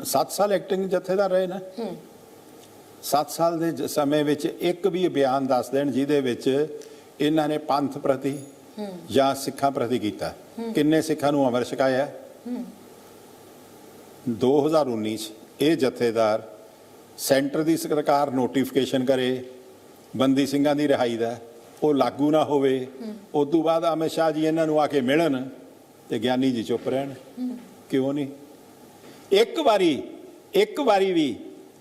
7 ਸਾਲ ਐਕਟਿੰਗ ਜਥੇਦਾਰ ਰਹੇ ਨਾ। 7 ਸਾਲ ਦੇ ਸਮੇਂ ਵਿੱਚ ਇੱਕ ਵੀ ਬਿਆਨ ਦੱਸ ਦੇਣ ਜਿਹਦੇ ਵਿੱਚ ਇਹਨਾਂ ਨੇ ਪੰਥ ਪ੍ਰਤੀ ਜਾਂ ਸਿੱਖਾਂ ਪ੍ਰਤੀ ਕੀਤਾ। ਕਿੰਨੇ ਸਿੱਖਾਂ ਨੂੰ ਅਮਰ ਛਕਾਇਆ? 2019 ਚ। ਇਹ ਜਥੇਦਾਰ ਸੈਂਟਰ ਦੀ ਸਰਕਾਰ ਨੋਟੀਫਿਕੇਸ਼ਨ ਕਰੇ ਬੰਦੀ ਸਿੰਘਾਂ ਦੀ ਰਿਹਾਈ ਦਾ ਉਹ ਲਾਗੂ ਨਾ ਹੋਵੇ ਉਸ ਤੋਂ ਬਾਅਦ ਅਮਿਤ ਸ਼ਾਹ ਜੀ ਇਹਨਾਂ ਨੂੰ ਆ ਕੇ ਮਿਲਣ ਤੇ ਗਿਆਨੀ ਜੀ ਚੁੱਪ ਰਹਿਣ। ਕਿਉਂ ਨਹੀਂ? ਇੱਕ ਵਾਰੀ ਇੱਕ ਵਾਰੀ ਵੀ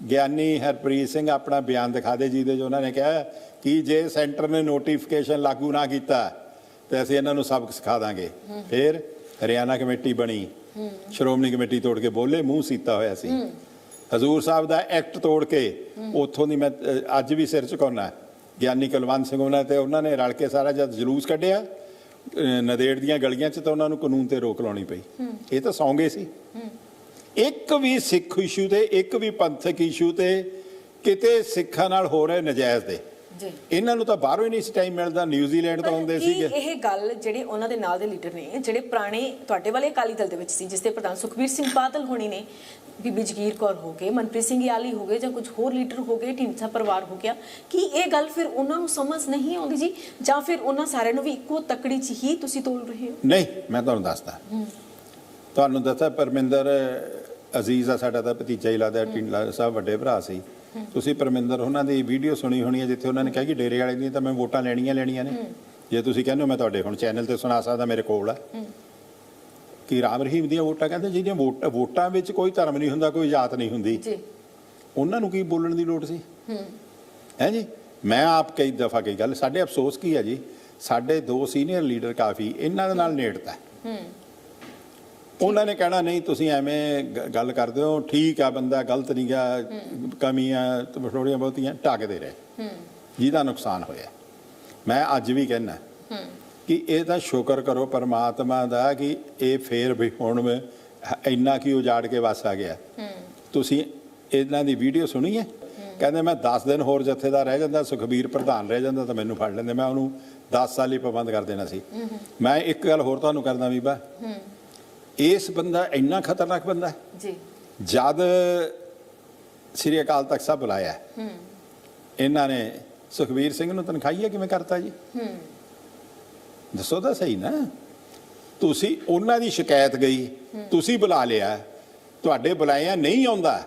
ਗਿਆਨੀ ਹਰਪ੍ਰੀਤ ਸਿੰਘ ਆਪਣਾ ਬਿਆਨ ਦਿਖਾ ਦੇ ਜਿਹਦੇ 'ਚ ਉਹਨਾਂ ਨੇ ਕਿਹਾ ਕਿ ਜੇ ਸੈਂਟਰ ਨੇ ਨੋਟੀਫਿਕੇਸ਼ਨ ਲਾਗੂ ਨਾ ਕੀਤਾ ਤੇ ਅਸੀਂ ਇਹਨਾਂ ਨੂੰ ਸਬਕ ਸਿਖਾ ਦਾਂਗੇ। ਫਿਰ ਹਰਿਆਣਾ ਕਮੇਟੀ ਬਣੀ। ਸ਼੍ਰੋਮਣੀ ਕਮੇਟੀ ਤੋੜ ਕੇ ਬੋਲੇ ਮੂੰਹ ਸੀਤਾ ਹੋਇਆ ਸੀ। ਹਜ਼ੂਰ ਸਾਹਿਬ ਦਾ ਐਕਟ ਤੋੜ ਕੇ ਉੱਥੋਂ ਦੀ ਮੈਂ ਅੱਜ ਵੀ ਸਿਰ ਝੁਕਾਉਣਾ ਗਿਆਨੀ ਕੁਲਵੰਤ ਸਿੰਘ ਉਹਨਾਂ ਤੇ ਉਹਨਾਂ ਨੇ ਰਲ ਕੇ ਸਾਰਾ ਜਦ ਜਲੂਸ ਕੱਢਿਆ ਨਦੇੜ ਦੀਆਂ ਗਲੀਆਂ 'ਚ ਤਾਂ ਉਹਨਾਂ ਨੂੰ ਕਾਨੂੰਨ ਤੇ ਰੋਕ ਲਾਉਣੀ ਪਈ। ਇਹ ਤਾਂ ਸੌਂਗੇ ਸੀ। ਇੱਕ ਵੀ ਸਿੱਖ ਇਸ਼ੂ ਤੇ ਇੱਕ ਵੀ ਪੰਥਕ ਇਸ਼ੂ ਤੇ ਕਿਤੇ ਸਿੱਖਾਂ ਨਾਲ ਹੋ ਰਹੇ ਨਜਾਇਜ਼ ਦੇ।
ਜੀ।
ਇਹਨਾਂ ਨੂੰ ਤਾਂ ਬਾਹਰੋਂ ਹੀ ਨਹੀਂ ਸੀ ਟਾਈਮ ਮਿਲਦਾ ਨਿਊਜ਼ੀਲੈਂਡ ਤੋਂ ਆਉਂਦੇ ਸੀਗੇ।
ਇਹ ਗੱਲ ਜਿਹੜੇ ਉਹਨਾਂ ਦੇ ਨਾਲ ਦੇ ਲੀਡਰ ਨੇ ਜਿਹੜੇ ਪੁਰਾਣੇ ਤੁਹਾਡੇ ਵਾਲੇ ਅਕਾਲੀ ਦਲ ਦੇ ਵਿੱਚ ਸੀ ਜਿਸ ਦੇ ਪ੍ਰਧਾਨ ਸੁਖਬੀਰ ਸਿੰਘ ਬਾਦਲ ਹੋਣੀ ਨੇ ਬੀਬੀ ਜਗੀਰ ਕੌਰ ਹੋ ਗਏ ਮਨਪ੍ਰੀਤ ਸਿੰਘ ਯਾਲੀ ਹੋ ਗਏ ਜਾਂ ਕੁਝ ਹੋਰ ਲੀਡਰ ਹੋ ਗਏ ਢੀਂਡਸਾ ਪਰਿਵਾਰ ਹੋ ਗਿਆ ਕੀ ਇਹ ਗੱਲ ਫਿਰ ਉਹਨਾਂ ਨੂੰ ਸਮਝ ਨਹੀਂ ਆਉਂਦੀ ਜੀ? ਜਾਂ ਫਿਰ ਉਹਨਾਂ ਸਾਰਿਆਂ ਨੂੰ ਵੀ ਇੱਕੋ ਤਕੜੀ 'ਚ ਹੀ ਤੁਸੀਂ ਤੋਲ ਰਹੇ ਹੋ?
ਨਹੀਂ ਮੈਂ ਤੁਹਾਨੂੰ ਦੱਸਦਾ। ਤੁਹਾਨੂੰ ਦੱਸਿਆ ਪਰਮਿੰਦਰ ਅਜ਼ੀਜ਼ ਆ ਸਾਡਾ ਤਾਂ ਭਤੀਜਾ ਹੀ ਲੱਗਦਾ ਟਿੰਡਲਾ ਸਾਹਿਬ ਵੱਡੇ ਭਰਾ ਸੀ। ਤੁਸੀਂ ਪਰਮਿੰਦਰ ਉਹਨਾਂ ਦੀ ਵੀਡੀਓ ਸੁਣੀ ਹੋਣੀ ਹੈ ਜਿੱਥੇ ਉਹਨਾਂ ਨੇ ਕਿਹਾ ਕਿ ਡੇਰੇ ਵਾਲੇ ਦੀ ਤਾਂ ਮੈਂ ਵੋਟਾਂ ਲੈਣੀਆਂ ਲੈਣੀਆਂ ਨੇ। ਜੇ ਤੁਸੀਂ ਕਹਿੰਦੇ ਹੋ ਮੈਂ ਤੁਹਾਡੇ ਹੁਣ ਚੈਨਲ ਤੇ ਸੁਣਾ ਸਕਦਾ ਮੇਰੇ ਕੋਲ ਆ। ਕਿ ਰਾਮ ਰਹੀਮ ਦੀਆਂ ਵੋਟਾਂ ਕਹਿੰਦੇ? ਜਿਹੜੀਆਂ ਵੋਟ ਵੋਟਾਂ ਵਿੱਚ ਕੋਈ ਧਰਮ ਨਹੀਂ ਹੁੰਦਾ ਕੋਈ ਜਾਤ ਨਹੀਂ ਹੁੰਦੀ।
ਜੀ।
ਉਹਨਾਂ ਨੂੰ ਕੀ ਬੋਲਣ ਦੀ ਲੋੜ ਸੀ? ਹੈ। ਜੀ? ਮੈਂ ਆਪ ਕਈ ਦਫਾ ਕਈ ਗੱਲ ਸਾਡੇ ਅਫਸੋਸ ਕੀ ਹੈ ਜੀ? ਸਾਡੇ ਦੋ ਸੀਨੀਅਰ ਲੀਡਰ ਕਾਫੀ ਇਹਨਾਂ ਦੇ ਨਾਲ ਨੇੜਤਾ ਉਹਨਾਂ ਨੇ ਕਹਿਣਾ ਨਹੀਂ ਤੁਸੀਂ ਐਵੇਂ ਗੱਲ ਕਰਦੇ ਹੋ ਠੀਕ ਆ ਬੰਦਾ ਗਲਤ ਨਹੀਂ ਗਾ ਕਮੀਆਂ ਥੋੜੀਆਂ ਬਹੁਤੀਆਂ ਢੱਕਦੇ ਰਹੇ। ਜਿਹਦਾ ਨੁਕਸਾਨ ਹੋਇਆ। ਮੈਂ ਅੱਜ ਵੀ ਕਹਿਣਾ ਕਿ ਇਹ ਤਾਂ ਸ਼ੁਕਰ ਕਰੋ ਪਰਮਾਤਮਾ ਦਾ ਕਿ ਇਹ ਫੇਰ ਵੀ ਹੁਣ ਮੈਂ ਇੰਨਾ ਕੀ ਉਜਾੜ ਕੇ ਵਸ ਆ ਗਿਆ। ਤੁਸੀਂ ਇਹਨਾਂ ਦੀ ਵੀਡੀਓ ਸੁਣੀ ਹੈ? ਕਹਿੰਦੇ ਮੈਂ 10 ਦਿਨ ਹੋਰ ਜਥੇਦਾਰ ਰਹਿ ਜਾਂਦਾ ਸੁਖਬੀਰ ਪ੍ਰਧਾਨ ਰਹਿ ਜਾਂਦਾ ਤਾਂ ਮੈਨੂੰ ਫੜ ਲੈਂਦੇ। ਮੈਂ ਉਹਨੂੰ 10 ਸਾਲ ਹੀ ਪਾਬੰਦ ਕਰ ਦੇਣਾ ਸੀ। ਮੈਂ ਇੱਕ ਗੱਲ ਹੋਰ ਤੁਹਾਨੂੰ ਕਰਦਾ ਬੀਬਾ ਇਸ ਬੰਦਾ ਇੰਨਾ ਖਤਰਨਾਕ ਬੰਦਾ ਹੈ?
ਜੀ।
ਜਦ ਸ੍ਰੀ ਅਕਾਲ ਤਖਤ ਸਾਹਿਬ ਬੁਲਾਇਆ ਇਹਨਾਂ ਨੇ ਸੁਖਬੀਰ ਸਿੰਘ ਨੂੰ ਤਨਖਾਹੀਆ ਕਿਵੇਂ ਕਰਤਾ ਜੀ? ਦੱਸੋ ਤਾਂ ਸਹੀ ਨਾ। ਤੁਸੀਂ ਉਹਨਾਂ ਦੀ ਸ਼ਿਕਾਇਤ ਗਈ ਤੁਸੀਂ ਬੁਲਾ ਲਿਆ ਤੁਹਾਡੇ ਬੁਲਾਇਆ ਨਹੀਂ ਆਉਂਦਾ।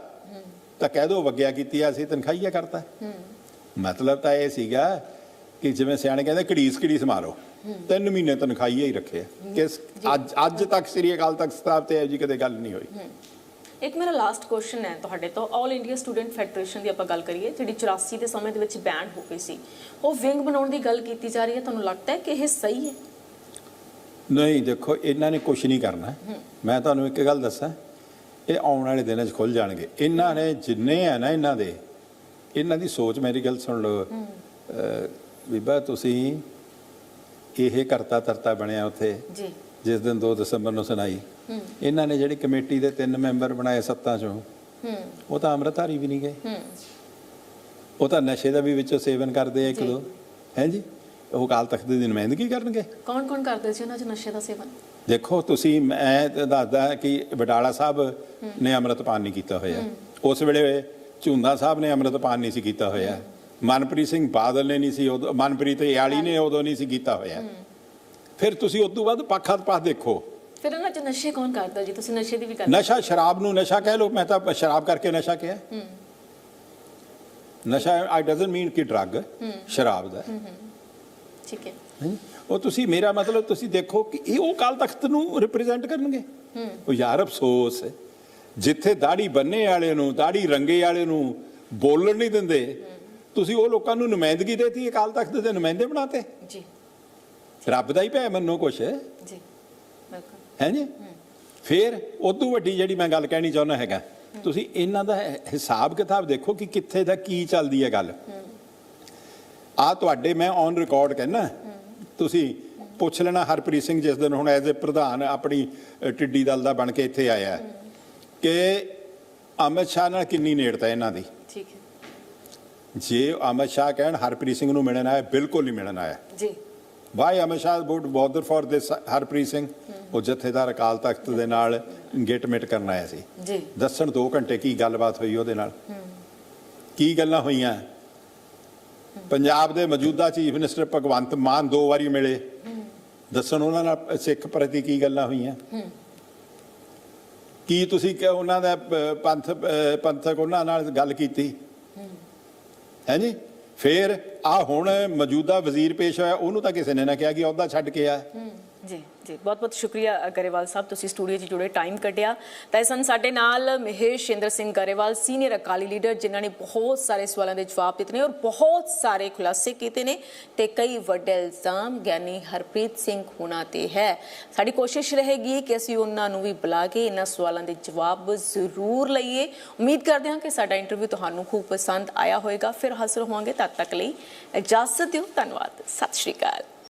ਤਾਂ ਕਹਿ ਦੋ ਵਗਿਆ ਕੀਤੀ ਆ ਅਸੀਂ ਤਨਖਾਹੀਆ ਕਰਤਾ। ਮਤਲਬ ਤਾਂ ਇਹ ਸੀਗਾ ਕਿ ਜਿਵੇਂ ਸਿਆਣੇ ਕਹਿੰਦੇ ਘੜੀਸ ਘੜੀਸ ਮਾਰੋ। ਤਿੰਨ ਮਹੀਨੇ ਤਨਖਾਹੀਆ ਹੀ ਰੱਖਿਆ ਕਿਸ ਅੱਜ ਅੱਜ ਤੱਕ ਸ੍ਰੀ ਅਕਾਲ ਤਖਤ ਸਾਹਿਬ ਤੇ ਇਹੋ ਜੀ ਕਦੇ ਗੱਲ ਨਹੀਂ ਹੋਈ।
ਇੱਕ ਮੇਰਾ ਲਾਸਟ ਕੁਐਸਚਨ ਹੈ ਤੁਹਾਡੇ ਤੋਂ। ਆਲ ਇੰਡੀਆ ਸਟੂਡੈਂਟ ਫੈਡਰੇਸ਼ਨ ਦੀ ਆਪਾਂ ਗੱਲ ਕਰੀਏ ਜਿਹੜੀ 84 ਦੇ ਸਮੇਂ ਦੇ ਵਿੱਚ ਬੈਨ ਹੋ ਗਈ ਸੀ। ਉਹ ਵਿੰਗ ਬਣਾਉਣ ਦੀ ਗੱਲ ਕੀਤੀ ਜਾ ਰਹੀ ਹੈ ਤੁਹਾਨੂੰ ਲੱਗਦਾ ਹੈ ਕਿ ਇਹ ਸਹੀ ਹੈ?
ਨਹੀਂ ਦੇਖੋ ਇਹਨਾਂ ਨੇ ਕੁਝ ਨਹੀਂ ਕਰਨਾ। ਮੈਂ ਤੁਹਾਨੂੰ ਇੱਕ ਗੱਲ ਦੱਸਾਂ ਇਹ ਆਉਣ ਵਾਲੇ ਦਿਨਾਂ 'ਚ ਖੁੱਲ ਜਾਣਗੇ। ਇਹਨਾਂ ਨੇ ਜਿੰਨੇ ਆ ਨਾ ਇਹਨਾਂ ਦੇ ਇਹਨਾਂ ਦੀ ਸੋਚ ਮੇਰੀ ਗੱਲ ਸੁਣ ਲਓ। ਬੀਬਾ ਤੁਸੀਂ ਇਹ ਕਰਤਾ ਤਰਤਾ ਬਣਿਆ ਉੱਥੇ।
ਜੀ।
ਜਿਸ ਦਿਨ 2 ਦਸੰਬਰ ਨੂੰ ਸੁਣਾਈ। ਇਹਨਾਂ ਨੇ ਜਿਹੜੀ ਕਮੇਟੀ ਦੇ ਤਿੰਨ ਮੈਂਬਰ ਬਣਾਏ ਸੱਤਾਂ ਚੋਂ ਉਹ ਤਾਂ ਅੰਮ੍ਰਿਤਧਾਰੀ ਵੀ ਨਹੀਂ ਗਏ। ਉਹ ਤਾਂ ਨਸ਼ੇ ਦਾ ਵੀ ਵਿੱਚੋਂ ਸੇਵਨ ਕਰਦੇ ਆ ਇੱਕ। ਦੋ। ਹੈ ਜੀ? ਉਹ ਕਾਲ ਤਖਤ ਦੀ ਨੁਮਾਇੰਦਗੀ ਕਰਨਗੇ।
ਕੌਣ ਕੌਣ ਕਰਦੇ ਸੀ ਉਹਨਾਂ 'ਚ ਨਸ਼ੇ ਦਾ ਸੇਵਨ?
ਦੇਖੋ ਤੁਸੀਂ ਮੈਂ ਦੱਸਦਾ ਕਿ ਬਟਾਲਾ ਸਾਹਿਬ ਨੇ ਅੰਮ੍ਰਿਤਪਾਨ ਨਹੀਂ ਕੀਤਾ ਹੋਇਆ। ਉਸ ਵੇਲੇ ਝੁੰਦਾ ਸਾਹਿਬ ਨੇ ਅੰਮ੍ਰਿਤਪਾਨ ਨਹੀਂ ਸੀ ਕੀਤਾ ਹੋਇਆ। ਮਨਪ੍ਰੀਤ ਸਿੰਘ ਬਾਦਲ ਨੇ ਨਹੀਂ ਸੀ ਉਦੋਂ ਮਨਪ੍ਰੀਤ ਯਾਲੀ ਨੇ ਉਦੋਂ ਨਹੀਂ ਸੀ ਕੀਤਾ ਹੋਇਆ। ਫਿਰ ਤੁਸੀਂ ਉਸ ਤੋਂ ਬਾਅਦ ਪੱਖਾਂ ਪਾਸ ਦੇਖੋ।
ਫਿਰ ਉਹਨਾਂ 'ਚ ਨਸ਼ੇ ਕੌਣ ਕਰਦਾ ਜੀ? ਤੁਸੀਂ ਨਸ਼ੇ ਦੀ ਵੀ ਗੱਲ
ਨਸ਼ਾ ਸ਼ਰਾਬ ਨੂੰ ਨਸ਼ਾ ਕਹਿ ਲਓ ਮੈਂ ਤਾਂ ਸ਼ਰਾਬ ਕਰਕੇ ਨਸ਼ਾ ਕਿਹਾ। ਨਸ਼ਾ ਆਈ ਡਸਨਟ ਮੀਨ ਕਿ ਡਰੱਗ ਸ਼ਰਾਬ ਦਾ।
ਠੀਕ ਹੈ।
ਹੈਂ? ਉਹ ਤੁਸੀਂ ਮੇਰਾ ਮਤਲਬ ਤੁਸੀਂ ਦੇਖੋ ਕਿ ਇਹ ਉਹ ਕਾਲ ਤਖਤ ਨੂੰ ਰਿਪਰੈਜ਼ੈਂਟ ਕਰਨਗੇ। ਉਹ ਯਾਰ ਅਫਸੋਸ ਹੈ। ਜਿੱਥੇ ਦਾੜੀ ਬੰਨੇ ਵਾਲੇ ਨੂੰ ਦਾੜੀ ਰੰਗੇ ਵਾਲੇ ਨੂੰ ਬੋਲਣ ਨਹੀਂ ਦਿੰਦੇ ਤੁਸੀਂ ਉਹ ਲੋਕਾਂ ਨੂੰ ਨੁਮਾਇੰਦਗੀ ਦੇਤੀ ਅਕਾਲ ਤਖਤ ਦੇ ਨੁਮਾਇੰਦੇ ਬਣਾਤੇ?
ਜੀ।
ਰੱਬ ਦਾ ਹੀ ਭੈ ਮੰਨੋ ਕੁਛ।
ਜੀ ਬਿਲਕੁਲ।
ਹੈ ਜੀ? ਫਿਰ ਉਦੋਂ ਵੱਡੀ ਜਿਹੜੀ ਮੈਂ ਗੱਲ ਕਹਿਣੀ ਚਾਹੁੰਦਾ ਹੈਗਾ ਤੁਸੀਂ ਇਹਨਾਂ ਦਾ ਹਿਸਾਬ ਕਿਤਾਬ ਦੇਖੋ ਕਿ ਕਿੱਥੇ ਦਾ ਕੀ ਚੱਲਦੀ ਹੈ ਗੱਲ। ਆ ਤੁਹਾਡੇ ਮੈਂ ਔਨ ਰਿਕਾਰਡ ਕਹਿਣਾ ਤੁਸੀਂ ਪੁੱਛ ਲੈਣਾ ਹਰਪ੍ਰੀਤ ਸਿੰਘ ਜਿਸ ਦਿਨ ਹੁਣ ਐਜ਼ ਅ ਪ੍ਰਧਾਨ ਆਪਣੀ ਟਿੱਡੀ ਦਲ ਦਾ ਬਣ ਕੇ ਇੱਥੇ ਆਇਆ। ਕਿ ਅਮਿਤ ਸ਼ਾਹ ਨਾਲ ਕਿੰਨੀ ਨੇੜਤਾ ਇਹਨਾਂ ਦੀ? ਜੇ ਅਮਿਤ ਸ਼ਾਹ ਕਹਿਣ ਹਰਪ੍ਰੀਤ ਸਿੰਘ ਨੂੰ ਮਿਲਣ ਆਇਆ ਬਿਲਕੁਲ ਨਹੀਂ ਮਿਲਣ ਆਇਆ।
ਜੀ।
Why Amit Shah would bother for this Harpreet Singh? ਉਹ ਜਥੇਦਾਰ ਅਕਾਲ ਤਖਤ ਦੇ ਨਾਲ ਇੰਗੇਜਮੈਂਟ ਕਰਨ ਆਇਆ ਸੀ।
ਜੀ।
ਦੱਸਣ 2 ਘੰਟੇ ਕੀ ਗੱਲਬਾਤ ਹੋਈ ਉਹਦੇ ਨਾਲ। ਕੀ ਗੱਲਾਂ ਹੋਈਆਂ? ਪੰਜਾਬ ਦੇ ਮੌਜੂਦਾ ਚੀਫ ਮਿਨਿਸਟਰ ਭਗਵੰਤ ਮਾਨ ਦੋ ਵਾਰੀ ਮਿਲੇ। ਦੱਸਣ ਉਹਨਾਂ ਨਾਲ ਸਿੱਖ ਪ੍ਰਤੀ ਕੀ ਗੱਲਾਂ ਹੋਈਆਂ? ਕੀ ਤੁਸੀਂ ਉਹਨਾਂ ਦਾ ਪੰਥ ਪੰਥਕ ਉਹਨਾਂ ਨਾਲ ਗੱਲ ਕੀਤੀ? ਹੈ ਜੀ? ਫਿਰ ਆ ਹੁਣ ਮੌਜੂਦਾ ਵਜ਼ੀਰ ਪੇਸ਼ ਹੋਇਆ, ਉਹਨੂੰ ਤਾਂ ਕਿਸੇ ਨੇ ਨਾ ਕਿਹਾ ਕਿ ਅਹੁਦਾ ਛੱਡ ਕੇ ਆ।
ਜੀ ਜੀ। ਬਹੁਤ ਬਹੁਤ ਸ਼ੁਕਰੀਆ ਗਰੇਵਾਲ ਸਾਹਿਬ, ਤੁਸੀਂ ਸਟੂਡੀਓ 'ਚ ਜੁੜੇ ਟਾਈਮ ਕੱਢਿਆ। ਤਾਂ ਇਸ ਸਨ ਸਾਡੇ ਨਾਲ ਮਹੇਸ਼ ਇੰਦਰ ਸਿੰਘ ਗਰੇਵਾਲ ਸੀਨੀਅਰ ਅਕਾਲੀ ਲੀਡਰ ਜਿਨ੍ਹਾਂ ਨੇ ਬਹੁਤ ਸਾਰੇ ਸਵਾਲਾਂ ਦੇ ਜਵਾਬ ਦਿੱਤੇ ਨੇ ਔਰ ਬਹੁਤ ਸਾਰੇ ਖੁਲਾਸੇ ਕੀਤੇ ਨੇ ਤੇ ਕਈ ਵੱਡੇ ਇਲਜ਼ਾਮ ਗਿਆਨੀ ਹਰਪ੍ਰੀਤ ਸਿੰਘ ਹੋਣਾ ਤੇ ਹੈ। ਸਾਡੀ ਕੋਸ਼ਿਸ਼ ਰਹੇਗੀ ਕਿ ਅਸੀਂ ਉਹਨਾਂ ਨੂੰ ਵੀ ਬੁਲਾ ਕੇ ਇਹਨਾਂ ਸਵਾਲਾਂ ਦੇ ਜਵਾਬ ਜ਼ਰੂਰ ਲਈਏ। ਉਮੀਦ ਕਰਦੇ ਹਾਂ ਕਿ ਸਾਡਾ ਇੰਟਰਵਿਊ ਤੁਹਾਨੂੰ ਖੂਬ ਪਸੰਦ ਆਇਆ ਹੋਵੇਗਾ। ਫਿਰ ਹਾਜ਼ਰ ਹੋਵਾਂਗੇ ਤਦ ਤੱਕ ਲਈ ਇਜਾਜ਼ਤ ਦਿਓ। ਧੰਨਵਾਦ। ਸਤਿ ਸ਼੍ਰੀ ਅਕਾਲ।